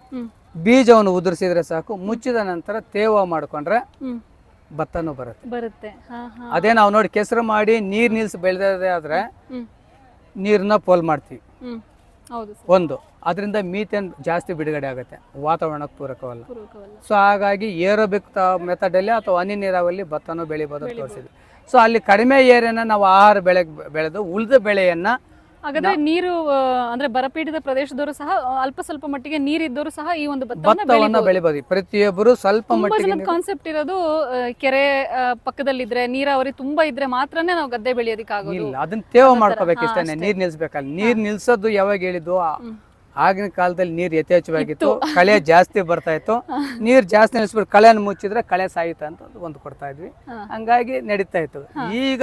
ಬೀಜವನ್ನು ಉದುರಿಸಿದ್ರೆ ಸಾಕು ಮುಚ್ಚಿದ ನಂತರ ತೇವ ಮಾಡ್ಕೊಂಡ್ರೆ ಭತ್ತನೂ ಬರುತ್ತೆ. ಬರುತ್ತೆ. ಅದೇ ನಾವು ನೋಡಿ ಕೆಸರು ಮಾಡಿ ನೀರು ನಿಲ್ಸಿ ಬೆಳೆದೇ ಆದರೆ ನೀರನ್ನ ಪೋಲ್ ಮಾಡ್ತೀವಿ. ಒಂದು. ಅದರಿಂದ ಮೀಥೇನ್ ಜಾಸ್ತಿ ಬಿಡುಗಡೆ ಆಗುತ್ತೆ. ವಾತಾವರಣಕ್ಕೆ ಪೂರಕವಲ್ಲ. ಸೊ ಹಾಗಾಗಿ ಏರೋಬಿಕ್ ಮೆಥಡಲ್ಲಿ ಅಥವಾ ಹನಿ ನೀರಾವರಿ ಭತ್ತನೂ ಬೆಳಿಬೋದು ತೋರಿಸಿದ್ವಿ ಸೊ ಅಲ್ಲಿ ಕಡಿಮೆ ಏರಿಯಾನ ನಾವು ಆಹಾರ ಬೆಳೆ ಬೆಳೆದು ಉಳಿದ ಬೆಳೆಯನ್ನ ಹಾಗಾದ್ರೆ ನೀರು ಅಂದ್ರೆ ಬರಪೀಡಿತ ಪ್ರದೇಶದವರು ಸಹ ಅಲ್ಪ ಸ್ವಲ್ಪ ಮಟ್ಟಿಗೆ ನೀರಿದ್ದವರು ಸಹ ಈ ಒಂದು ಭತ್ತವನ್ನ ಬೆಳಿಬಹುದು ಪ್ರತಿಯೊಬ್ಬರು ಸ್ವಲ್ಪ ಮಟ್ಟಿಗೆ ಕಾನ್ಸೆಪ್ಟ್ ಇರೋದು ಕೆರೆ ಪಕ್ಕದಲ್ಲಿದ್ರೆ ನೀರಾವರಿ ತುಂಬಾ ಇದ್ರೆ ಮಾತ್ರನೇ ನಾವು ಗದ್ದೆ ಬೆಳೆಯೋದಿಕ್ ಆಗೋದು. ಇಲ್ಲ ಅದನ್ನ ತೇವ ಮಾಡ್ಕೋಬೇಕಿಷ್ಟೇ ನೀರ್ ನಿಲ್ಸ್ಬೇಕಲ್ಲ. ನೀರ್ ನಿಲ್ಸೋದು ಯಾವಾಗ ಹೇಳಿದ್ದು? ಆಗಿನ ಕಾಲದಲ್ಲಿ ನೀರ್ ಯಥೇಚ್ಛವಾಗಿತ್ತು. ಕಳೆ ಜಾಸ್ತಿ ಬರ್ತಾ ಇತ್ತು. ನೀರ್ ಜಾಸ್ತಿ ನಿಲ್ಸ್ಬಿಟ್ಟು ಕಳೆನ ಮುಚ್ಚಿದ್ರೆ ಕಳೆ ಸಾಯಿತ ಅಂತ ಒಂದು ಕೊಡ್ತಾ ಇದ್ವಿ. ಹಂಗಾಗಿ ನಡೀತಾ ಇತ್ತು. ಈಗ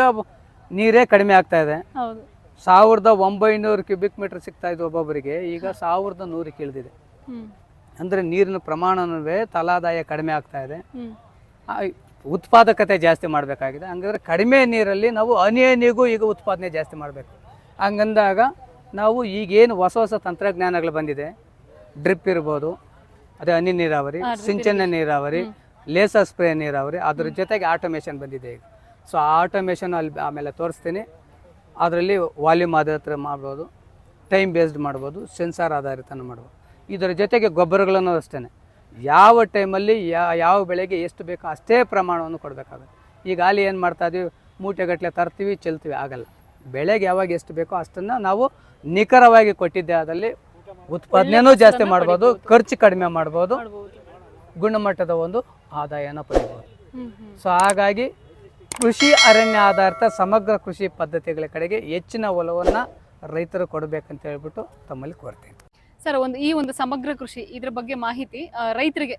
ನೀರೇ ಕಡಿಮೆ ಆಗ್ತಾ ಇದೆ. ಹೌದು. ಸಾವಿರದ ಒಂಬೈನೂರು ಕ್ಯೂಬಿಕ್ ಮೀಟರ್ ಸಿಗ್ತಾ ಇದ್ದು ಒಬ್ಬೊಬ್ಬರಿಗೆ. ಈಗ ಸಾವಿರದ ನೂರಕ್ಕೆ ಇಳಿದಿದೆ ಅಂದರೆ ನೀರಿನ ಪ್ರಮಾಣವೇ ತಲಾದಾಯ ಕಡಿಮೆ ಆಗ್ತಾ ಇದೆ. ಉತ್ಪಾದಕತೆ ಜಾಸ್ತಿ ಮಾಡಬೇಕಾಗಿದೆ. ಹಂಗಂದ್ರೆ ಕಡಿಮೆ ನೀರಲ್ಲಿ ನಾವು ಅನಿಯನಿಗೂ ಹನಿಗೂ ಈಗ ಉತ್ಪಾದನೆ ಜಾಸ್ತಿ ಮಾಡಬೇಕು. ಹಂಗಂದಾಗ ನಾವು ಈಗೇನು ಹೊಸ ಹೊಸ ತಂತ್ರಜ್ಞಾನಗಳು ಬಂದಿದೆ. ಡ್ರಿಪ್ ಇರ್ಬೋದು ಅದೇ ಹನಿ ನೀರಾವರಿ ಸಿಂಚನ ನೀರಾವರಿ ಲೇಸರ್ ಸ್ಪ್ರೇ ನೀರಾವರಿ ಅದ್ರ ಜೊತೆಗೆ ಆಟೋಮೇಷನ್ ಬಂದಿದೆ ಈಗ. ಸೊ ಆ ಆಟೋಮೇಷನ್ ಅಲ್ಲಿ ಆಮೇಲೆ ತೋರಿಸ್ತೀನಿ. ಅದರಲ್ಲಿ ವಾಲ್ಯೂಮ್ ಆಧಾರಿತ ಮಾಡ್ಬೋದು ಟೈಮ್ ಬೇಸ್ಡ್ ಮಾಡ್ಬೋದು ಸೆನ್ಸಾರ್ ಆಧಾರಿತನ ಮಾಡ್ಬೋದು. ಇದರ ಜೊತೆಗೆ ಗೊಬ್ಬರಗಳನ್ನು ಅಷ್ಟೇ ಯಾವ ಟೈಮಲ್ಲಿ ಯಾ ಯಾವ ಬೆಳೆಗೆ ಎಷ್ಟು ಬೇಕೋ ಅಷ್ಟೇ ಪ್ರಮಾಣವನ್ನು ಕೊಡಬೇಕಾಗುತ್ತೆ. ಈಗ ಅಲ್ಲಿ ಏನು ಮಾಡ್ತಾ ಇದೀವಿ? ಮೂಟೆಗಟ್ಟಲೆ ತರ್ತೀವಿ ಚೆಲ್ತೀವಿ ಆಗಲ್ಲ. ಬೆಳೆಗೆ ಯಾವಾಗ ಎಷ್ಟು ಬೇಕೋ ಅಷ್ಟನ್ನು ನಾವು ನಿಖರವಾಗಿ ಕೊಟ್ಟಿದ್ದೆ ಅದರಲ್ಲಿ ಉತ್ಪಾದನೆಯೂ ಜಾಸ್ತಿ ಮಾಡ್ಬೋದು ಖರ್ಚು ಕಡಿಮೆ ಮಾಡ್ಬೋದು ಗುಣಮಟ್ಟದ ಒಂದು ಆದಾಯನ ಪಡಿಬೋದು. ಸೊ ಹಾಗಾಗಿ ಕೃಷಿ ಅರಣ್ಯ ಆಧಾರಿತ ಸಮಗ್ರ ಕೃಷಿ ಪದ್ಧತಿಗಳ ಕಡೆಗೆ ಹೆಚ್ಚಿನ ಒಲವನ್ನು ರೈತರು ಕೊಡಬೇಕಂತ ಹೇಳ್ಬಿಟ್ಟು ತಮ್ಮಲ್ಲಿ ಕೋರ್ತೇನೆ. ಸರ್ ಒಂದು ಈ ಒಂದು ಸಮಗ್ರ ಕೃಷಿ ಇದ್ರ ಬಗ್ಗೆ ಮಾಹಿತಿ ರೈತರಿಗೆ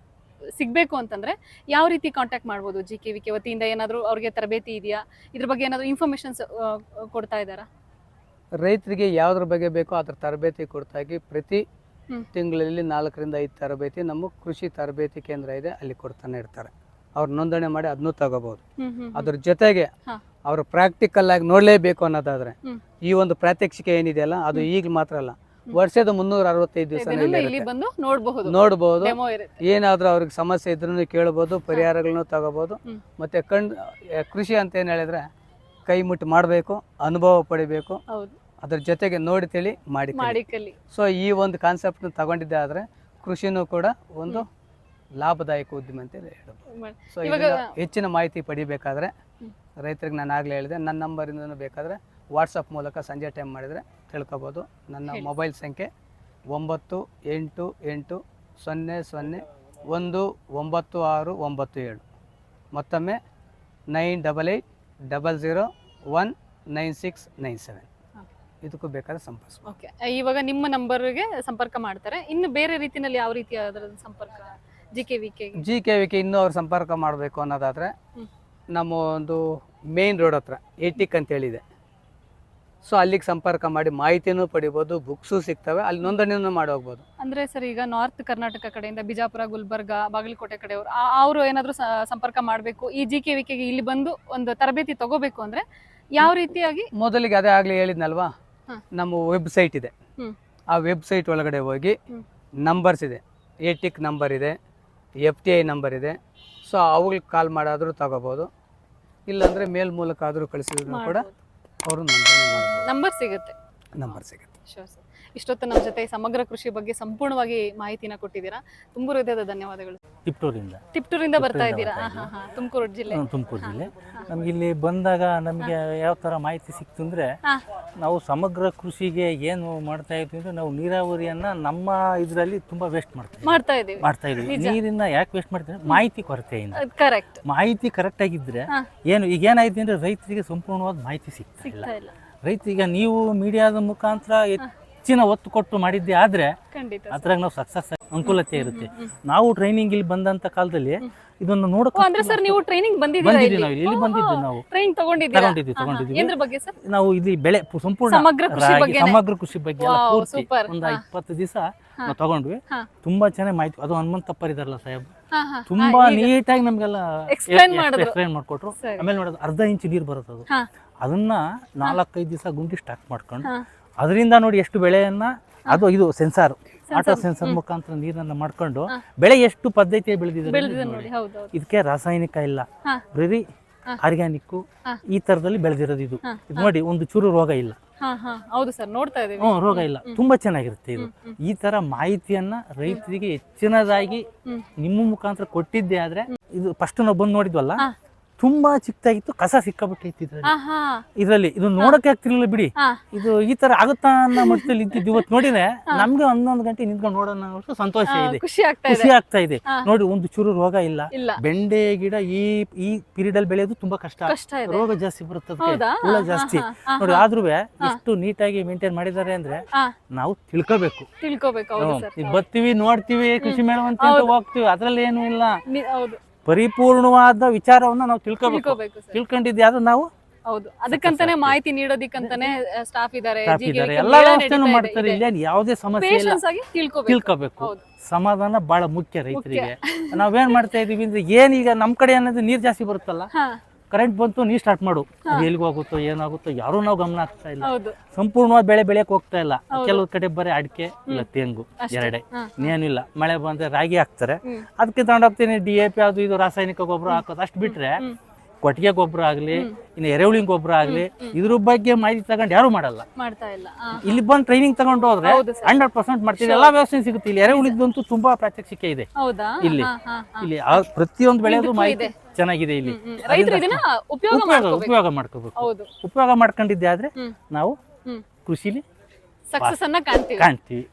ಸಿಗಬೇಕು ಅಂತಂದ್ರೆ ಯಾವ ರೀತಿ ಕಾಂಟ್ಯಾಕ್ಟ್ ಮಾಡ್ಬೋದು? ಜಿ ಕೆ ವಿ ಕೆ ವತಿಯಿಂದ ಏನಾದರೂ ಅವ್ರಿಗೆ ತರಬೇತಿ ಇದೆಯಾ? ಇದ್ರ ಬಗ್ಗೆ ಏನಾದರೂ ಇನ್ಫಾರ್ಮೇಷನ್ಸ್ ಕೊಡ್ತಾ ಇದ್ದಾರಾ? ರೈತರಿಗೆ ಯಾವುದ್ರ ಬಗ್ಗೆ ಬೇಕೋ ಅದ್ರ ತರಬೇತಿ ಕೊಡ್ತಾಗಿ ಪ್ರತಿ ತಿಂಗಳಲ್ಲಿ ನಾಲ್ಕರಿಂದ ಐದು ತರಬೇತಿ ನಮ್ಮ ಕೃಷಿ ತರಬೇತಿ ಕೇಂದ್ರ ಇದೆ ಅಲ್ಲಿ ಕೊಡ್ತಾನೆ ಇರ್ತಾರೆ. ಅವ್ರು ನೋಂದಣಿ ಮಾಡಿ ಅದನ್ನೂ ತಗೋಬಹುದು ಅದ್ರ ಜೊತೆಗೆ. ಅವರು ಪ್ರಾಕ್ಟಿಕಲ್ ಆಗಿ ನೋಡಲೇಬೇಕು ಅನ್ನೋದಾದ್ರೆ ಈ ಒಂದು ಪ್ರಾತ್ಯಕ್ಷಿಕೆ ಏನಿದೆಯಲ್ಲ ಅದು ಈಗ ಮಾತ್ರ ಅಲ್ಲ. ವರ್ಷದ ಮುನ್ನೂರ ಅರವತ್ತೈದು ದಿವಸ ನೋಡಬಹುದು. ನೋಡಬಹುದು ಏನಾದ್ರೂ ಅವ್ರಿಗೆ ಸಮಸ್ಯೆ ಇದ್ರೂ ಕೇಳಬಹುದು ಪರಿಹಾರಗಳನ್ನು ತಗೋಬಹುದು ಮತ್ತೆ ಕಣ್ ಕೃಷಿ ಅಂತ ಏನು ಹೇಳಿದ್ರೆ ಕೈ ಮುಟ್ಟು ಮಾಡಬೇಕು ಅನುಭವ ಪಡಿಬೇಕು. ಅದ್ರ ಜೊತೆಗೆ ನೋಡಿ ತಿಳಿ ಮಾಡಿ ಸೊ ಈ ಒಂದು ಕಾನ್ಸೆಪ್ಟ್ ತಗೊಂಡಿದ್ದೆ ಆದ್ರೆ ಕೃಷಿನೂ ಕೂಡ ಒಂದು ಲಾಭದಾಯಕ ಉದ್ಯಮ ಅಂತ ಹೇಳ್ಬೋದು. ಸೊ ಇವಾಗ ಹೆಚ್ಚಿನ ಮಾಹಿತಿ ಪಡಿಬೇಕಾದ್ರೆ. ರೈತರಿಗೆ ನಾನು ಆಗಲೇ ಹೇಳಿದೆ ನನ್ನ ನಂಬರಿಂದನೂ ಬೇಕಾದರೆ ವಾಟ್ಸಪ್ ಮೂಲಕ ಸಂಜೆ ಟೈಮ್ ಮಾಡಿದರೆ ತಿಳ್ಕೊಬೋದು. ನನ್ನ ಮೊಬೈಲ್ ಸಂಖ್ಯೆ ಒಂಬತ್ತು ಎಂಟು ಎಂಟು ಸೊನ್ನೆ ಸೊನ್ನೆ ಒಂದು ಒಂಬತ್ತು ಆರು ಒಂಬತ್ತು ಏಳು. ಮತ್ತೊಮ್ಮೆ nine double eight double zero one nine six nine seven ಇದಕ್ಕೂ ಬೇಕಾದ್ರೆ ಸಂಪರ್ಕ ಓಕೆ. ಇವಾಗ ನಿಮ್ಮ ನಂಬರ್ಗೆ ಸಂಪರ್ಕ ಮಾಡ್ತಾರೆ. ಇನ್ನು ಬೇರೆ ರೀತಿಯಲ್ಲಿ ಯಾವ ರೀತಿ ಅದರ ಸಂಪರ್ಕ? G K V K G K V K ಇನ್ನೂ ಅವ್ರು ಸಂಪರ್ಕ ಮಾಡಬೇಕು ಅನ್ನೋದಾದರೆ. ನಮ್ಮ ಒಂದು ಮೇನ್ ರೋಡ್ ಹತ್ರ ಏಟಿಕ್ ಅಂತೇಳಿದೆ ಸೊ ಅಲ್ಲಿಗೆ ಸಂಪರ್ಕ ಮಾಡಿ ಮಾಹಿತಿನೂ ಪಡಿಬೋದು ಬುಕ್ಸು ಸಿಗ್ತವೆ ಅಲ್ಲಿ ನೋಂದಣಿನೂ ಮಾಡಿ ಹೋಗ್ಬೋದು. ಅಂದ್ರೆ ಸರ್ ಈಗ ನಾರ್ತ್ ಕರ್ನಾಟಕ ಕಡೆಯಿಂದ ಬಿಜಾಪುರ ಗುಲ್ಬರ್ಗ ಬಾಗಲಕೋಟೆ ಕಡೆಯವರು ಅವರು ಏನಾದರೂ ಸಂಪರ್ಕ ಮಾಡಬೇಕು ಈ ಜಿ ಕೆ ವಿ ಕೆಗೆ ಇಲ್ಲಿ ಬಂದು ಒಂದು ತರಬೇತಿ ತಗೋಬೇಕು ಅಂದ್ರೆ ಯಾವ ರೀತಿಯಾಗಿ? ಮೊದಲಿಗೆ ಅದೇ ಆಗಲಿ ಹೇಳಿದ್ನಲ್ವಾ? ನಮ್ಮ ವೆಬ್ಸೈಟ್ ಇದೆ. ಆ ವೆಬ್ಸೈಟ್ ಒಳಗಡೆ ಹೋಗಿ. ನಂಬರ್ಸ್ ಇದೆ. ಏಟಿಕ್ ನಂಬರ್ ಇದೆ. ಎಫ್ ಟಿ ಐ ನಂಬರ್ ಇದೆ. ಸೊ ಅವುಗಳಿಗೆ ಕಾಲ್ ಮಾಡಾದರೂ ತಗೋಬೋದು. ಇಲ್ಲಾಂದರೆ ಮೇಲ್ ಮೂಲಕ ಆದರೂ ಕಳಿಸಿದ್ರು ಕೂಡ ಅವರು ನೋಂದಣಿ ಮಾಡ್ಬೋದು. ನಂಬರ್ ಸಿಗುತ್ತೆ. ನಂಬರ್ ಸಿಗುತ್ತೆ. ಶೋರ್ ಸರ್ ಇಷ್ಟೊತ್ತು ನಮ್ಮ ಜೊತೆ ಸಮಗ್ರ ಕೃಷಿ ಬಗ್ಗೆ ಸಂಪೂರ್ಣವಾಗಿ ಮಾಹಿತಿನ ಕೊಟ್ಟಿದ್ದೀರಾ. ತುಂಬ ಹೃದಯದ ಧನ್ಯವಾದಗಳು. ತಿಪ್ಟೂರಿಂದ ತಿಪ್ಟೂರಿಂದ ಬರ್ತಾ ಇದ್ದೀರಾ? ತುಮಕೂರು ಜಿಲ್ಲೆ. ತುಮಕೂರು ಜಿಲ್ಲೆ. ನಮ್ಗೆ ಇಲ್ಲಿ ಬಂದಾಗ ನಮಗೆ ಯಾವ ಥರ ಮಾಹಿತಿ ಸಿಕ್ತು ಅಂದರೆ ನಾವು ಸಮಗ್ರ ಕೃಷಿಗೆ ಏನು ಮಾಡ್ತಾ ಇದ್ವಿ ಅಂದರೆ ನಾವು ನೀರಾವರಿಯನ್ನು ನಮ್ಮ ಇದರಲ್ಲಿ ತುಂಬ ವೇಸ್ಟ್ ಮಾಡ್ತೀವಿ. ಮಾಡ್ತಾ ಇದ್ದೀವಿ. ಮಾಡ್ತಾ ಇದ್ದೀವಿ. ನೀರಿನ ಯಾಕೆ ವೇಸ್ಟ್ ಮಾಡ್ತೀವಿ ಮಾಹಿತಿ ಕೊರತೆಯಿಂದ ಕರೆಕ್ಟ್ ಮಾಹಿತಿ ಕರೆಕ್ಟ್ ಆಗಿದ್ರೆ ಏನು ಈಗ ಏನಾಯ್ತು ಅಂದರೆ ರೈತರಿಗೆ ಸಂಪೂರ್ಣವಾದ ಮಾಹಿತಿ ಸಿಗ್ತಾ ಇಲ್ಲ. ರೈತರಿಗೆ ನೀವು ಮೀಡಿಯಾದ ಮುಖಾಂತರ ಹೆಚ್ಚಿನ ಒತ್ತು ಕೊಟ್ಟು ಮಾಡಿದ್ದೆ ಆದ್ರೆ ಖಂಡಿತ ಅದ್ರಾಗ ನಾವು ಸಕ್ಸಸ್ ಅನುಕೂಲತೆ ಇರುತ್ತೆ ನಾವು ಟ್ರೈನಿಂಗ್ ಇಲ್ಲಿ ಬಂದಂತ ಕಾಲದಲ್ಲಿ ಇದನ್ನು ನೋಡಕ್ ಅಂದ್ರೆ ಸರ್ ನೀವು ಟ್ರೈನಿಂಗ್ ಬಂದಿದ್ದೀರಾ ಬಂದಿದ್ದೀವಿ ನಾವು ಇಲ್ಲಿ ಬಂದಿದ್ದು ನಾವು ಟ್ರೈನಿಂಗ್ ತಗೊಂಡಿದ್ದೀರಾ ತಗೊಂಡಿದ್ವಿ ಹಾ, ಹಾ. ತಗೊಂಡಿದ್ವಿ ಬಗ್ಗೆ ಸರ್ ನಾವು ಇಲ್ಲಿ ಬೆಳೆ ಪು- ಸಂಪೂರ್ಣ ಸಮಗ್ರ ಕೃಷಿ ರಾಗಿ ಬಗ್ಗೆನೇ? ಸಮಗ್ರ ಕೃಷಿ ಬಗ್ಗೆ ಎಲ್ಲ ಪೂರ್ತಿ. ಒಂದು ಹಾ. ಇಪ್ಪತ್ತು ದಿವಸ ನಾವು ತಗೊಂಡ್ವಿ ಹಾ. ತುಂಬಾ ಚೆನ್ನಾಗಿ ಮಾಹಿತಿ ಅದು ಹನುಮಂತಪ್ಪರ್ ಇದಾರಲ್ಲ ಸಾಹೇಬ್ ಹಾ, ಹಾ. ತುಂಬಾ ನೀಟಾಗಿ ನಮ್ಗೆಲ್ಲ Explain ಮಾಡಿದ್ರು. ಎಕ್ಸ್ಪ್ಲೈನ್ ಮಾಡ್ಕೊಟ್ರು ಸರಿ. ಆಮೇಲೆ ನೋಡೋದು ಅರ್ಧ ಇಂಚ್ ನೀರು ಬರುತ್ತೆ ಅದು ಹಾ. ಅದನ್ನ ನಾಲ್ಕೈದು ದಿವಸ ಗುಂಡಿ ಸ್ಟಾಕ್ ಮಾಡ್ಕೊಂಡು ಹಾ. ಅದರಿಂದ ನೋಡಿ ಎಷ್ಟು ಬೆಳೆಯನ್ನ ಅದು ಇದು ಸೆನ್ಸಾರ್ ಆಟೋ ಸೆನ್ಸರ್ ಮುಖಾಂತರ ನೀರನ್ನ ಮಾಡ್ಕೊಂಡು ಬೆಳೆ ಎಷ್ಟು ಪದ್ಧತಿಯಾಗಿ ಬೆಳೆದಿದೆ ಇದಕ್ಕೆ ರಾಸಾಯನಿಕ ಇಲ್ಲ. ಬರೀ ಆರ್ಗ್ಯಾನಿಕ್ ಈ ತರದಲ್ಲಿ ಬೆಳೆದಿರೋದು ಇದು. ಇದು ನೋಡಿ ಒಂದು ಚೂರು ರೋಗ ಇಲ್ಲ. ಹೌದು ಸರ್ ನೋಡ್ತಾ ಇದ್ದೀವಿ. ರೋಗ ಇಲ್ಲ. ತುಂಬಾ ಚೆನ್ನಾಗಿರುತ್ತೆ ಇದು. ಈ ತರ ಮಾಹಿತಿಯನ್ನ ರೈತರಿಗೆ ಹೆಚ್ಚಿನದಾಗಿ ನಿಮ್ಮ ಮುಖಾಂತರ ಕೊಟ್ಟಿದ್ದೆ ಆದ್ರೆ ಇದು ಫಸ್ಟ್ ನಾವು ಬಂದು ನೋಡಿದ್ವಲ್ಲ. ತುಂಬಾ ಚಿಕ್ಕದಾಗಿತ್ತು ಕಸ ಸಿಕ್ಕಾಬಿಟ್ಟೈತಿ ಇದ್ರಲ್ಲಿ. ಇದು ನೋಡಕ್ಕೆ ಆಗ್ತಿರ್ಲಿಲ್ಲ ಬಿಡಿ. ಇದು ಈ ತರ ಆಗುತ್ತಾ ಅನ್ನೋ ಮಟ್ಟದಲ್ಲಿ ಇದ್ದಿದ್ದು ಇವತ್ತು ನೋಡಿದ್ರೆ ನಮ್ಗೆ ಒಂದೊಂದು ಗಂಟೆ ನಿಂತ್ಕೊಂಡು ನೋಡೋಣ ಸಂತೋಷ ಇದೆ. ಖುಷಿ ಆಗ್ತಾ ಇದೆ. ಖುಷಿ. ನೋಡಿ ಒಂದು ಚೂರು ರೋಗ ಇಲ್ಲ. ಬೆಂಡೆ ಗಿಡ ಈ ಈ ಪೀರಿಯಡ್ ಅಲ್ಲಿ ಬೆಳೆಯೋದು ತುಂಬಾ ಕಷ್ಟ. ರೋಗ ಜಾಸ್ತಿ ಬರುತ್ತೆ ಅದಕ್ಕೆ. ಹೌದಾ? ಹುಳ ಜಾಸ್ತಿ. ನೋಡಿ ಆದ್ರೂ ಎಷ್ಟು ನೀಟಾಗಿ ಮೇಂಟೈನ್ ಮಾಡಿದ್ದಾರೆ ಅಂದ್ರೆ ನಾವು ತಿಳ್ಕೋಬೇಕು. ತಿಳ್ಕೊಬೇಕು ಬರ್ತೀವಿ ನೋಡ್ತೀವಿ ಕೃಷಿ ಮೇಳ ಅಂತ ಹೋಗ್ತೀವಿ. ಅದ್ರಲ್ಲಿ ಏನು ಇಲ್ಲ. ಹೌದು. ಪರಿಪೂರ್ಣವಾದ ವಿಚಾರವನ್ನ ನಾವು ತಿಳ್ಕೋಬೇಕು. ತಿಳ್ಕೊಬೇಕು ಸರ್. ತಿಳ್ಕೊಂಡಿದ್ದೆ. ಆದ್ರೆ ನಾವು ಹೌದು. ಅದಕ್ಕಂತಾನೆ ಮಾಹಿತಿ ನೀಡೋದಿಕ್ಕಂತಾನೆ ಸ್ಟಾಫ್ ಇದಾರೆ ಸ್ಟಾಫ್ ಇದ್ದಾರೆ ಎಲ್ಲಾ ವ್ಯವಸ್ಥೆನೂ ಮಾಡ್ತಾರೆ. ಇಲ್ಲ ಯಾವುದೇ ಸಮಸ್ಯೆ ಇಲ್ಲ. ಪೇಷನ್ಸ್ ಆಗಿ ತಿಳ್ಕೊಬೇಕು. ತಿಳ್ಕೋಬೇಕು. ಹೌದು. ಸಮಾಧಾನ ಬಹಳ ಮುಖ್ಯ ರೈತರಿಗೆ. ನಾವೇನ್ ಮಾಡ್ತಾ ಇದೀವಿ ಅಂದ್ರೆ ಏನೀಗ ನಮ್ ಕಡೆ ಅನ್ನೋದು ನೀರ್ ಜಾಸ್ತಿ ಬರುತ್ತಲ್ಲ? ಕರೆಂಟ್ ಬಂತು ನೀ ಸ್ಟಾರ್ಟ್ ಮಾಡು. ಅದು ಎಲ್ಲಿಗೆ ಹೋಗುತ್ತೋ ಏನಾಗುತ್ತೋ ಯಾರು ನಾವು ಗಮನ ಆಗ್ತಾ ಇಲ್ಲ. ಸಂಪೂರ್ಣವಾದ ಬೆಳೆ ಬೆಳೆಯಕ್ಕೆ ಹೋಗ್ತಾ ಇಲ್ಲ. ಕೆಲವು ಕಡೆ ಬರೀ ಅಡಿಕೆ ಇಲ್ಲ ತೆಂಗು ಎರಡೇ. ಏನಿಲ್ಲ ಮಳೆ ಬಂದ್ರೆ ರಾಗಿ ಹಾಕ್ತಾರೆ. ಅದಕ್ಕೆ ತಗೊಂಡೋಗ್ತೀನಿ ಡಿ ಎ ಪಿ ಅದು ಇದು ರಾಸಾಯನಿಕ ಗೊಬ್ಬರ ಹಾಕೋದು. ಅಷ್ಟು ಬಿಟ್ರೆ ಕೊಟ್ಟಿಗೆ ಗೊಬ್ಬರ ಆಗ್ಲಿ ಇನ್ನು ಎರೆಹುಳಿನ ಗೊಬ್ಬರ ಆಗ್ಲಿ ಇದ್ರ ಬಗ್ಗೆ ಮಾಹಿತಿ ತಗೊಂಡು ಯಾರು ಮಾಡಲ್ಲ. ಇಲ್ಲ. ಬಂದ್ ಟ್ರೈನಿಂಗ್ ತಗೊಂಡು ಹೋದ್ರೆ ಹಂಡ್ರೆಡ್ ಪರ್ಸೆಂಟ್ ಮಾಡ್ತೀವಿ ಎಲ್ಲಾ ವ್ಯವಸ್ಥೆ ಸಿಗುತ್ತೆ. ಇಲ್ಲಿ ಎರೆಹುಳಿದಂತೂ ತುಂಬಾ ಪ್ರಾತ್ಯಕ್ಷಿಕೆ ಇದೆ. ಇಲ್ಲಿ. ಇಲ್ಲಿ ಪ್ರತಿಯೊಂದು ಬೆಳೆದು ಮಾಹಿತಿ. ಚೆನ್ನಾಗಿದೆ ಇಲ್ಲಿ. ರೈತರು ಇದನ್ನ ಉಪಯೋಗ ಉಪಯೋಗ ಮಾಡ್ಕೋಬೇಕು. ಉಪಯೋಗ ಮಾಡ್ಕೋಬೇಕು. ಹೌದು. ಉಪಯೋಗ ಮಾಡ್ಕೊಂಡಿದ್ದೆ ಆದ್ರೆ ನಾವು ಕೃಷಿಲಿ ಸಕ್ಸಸ್ ಅನ್ನ ಕಾಣ್ತೀವಿ. ಕಾಣ್ತೀವಿ.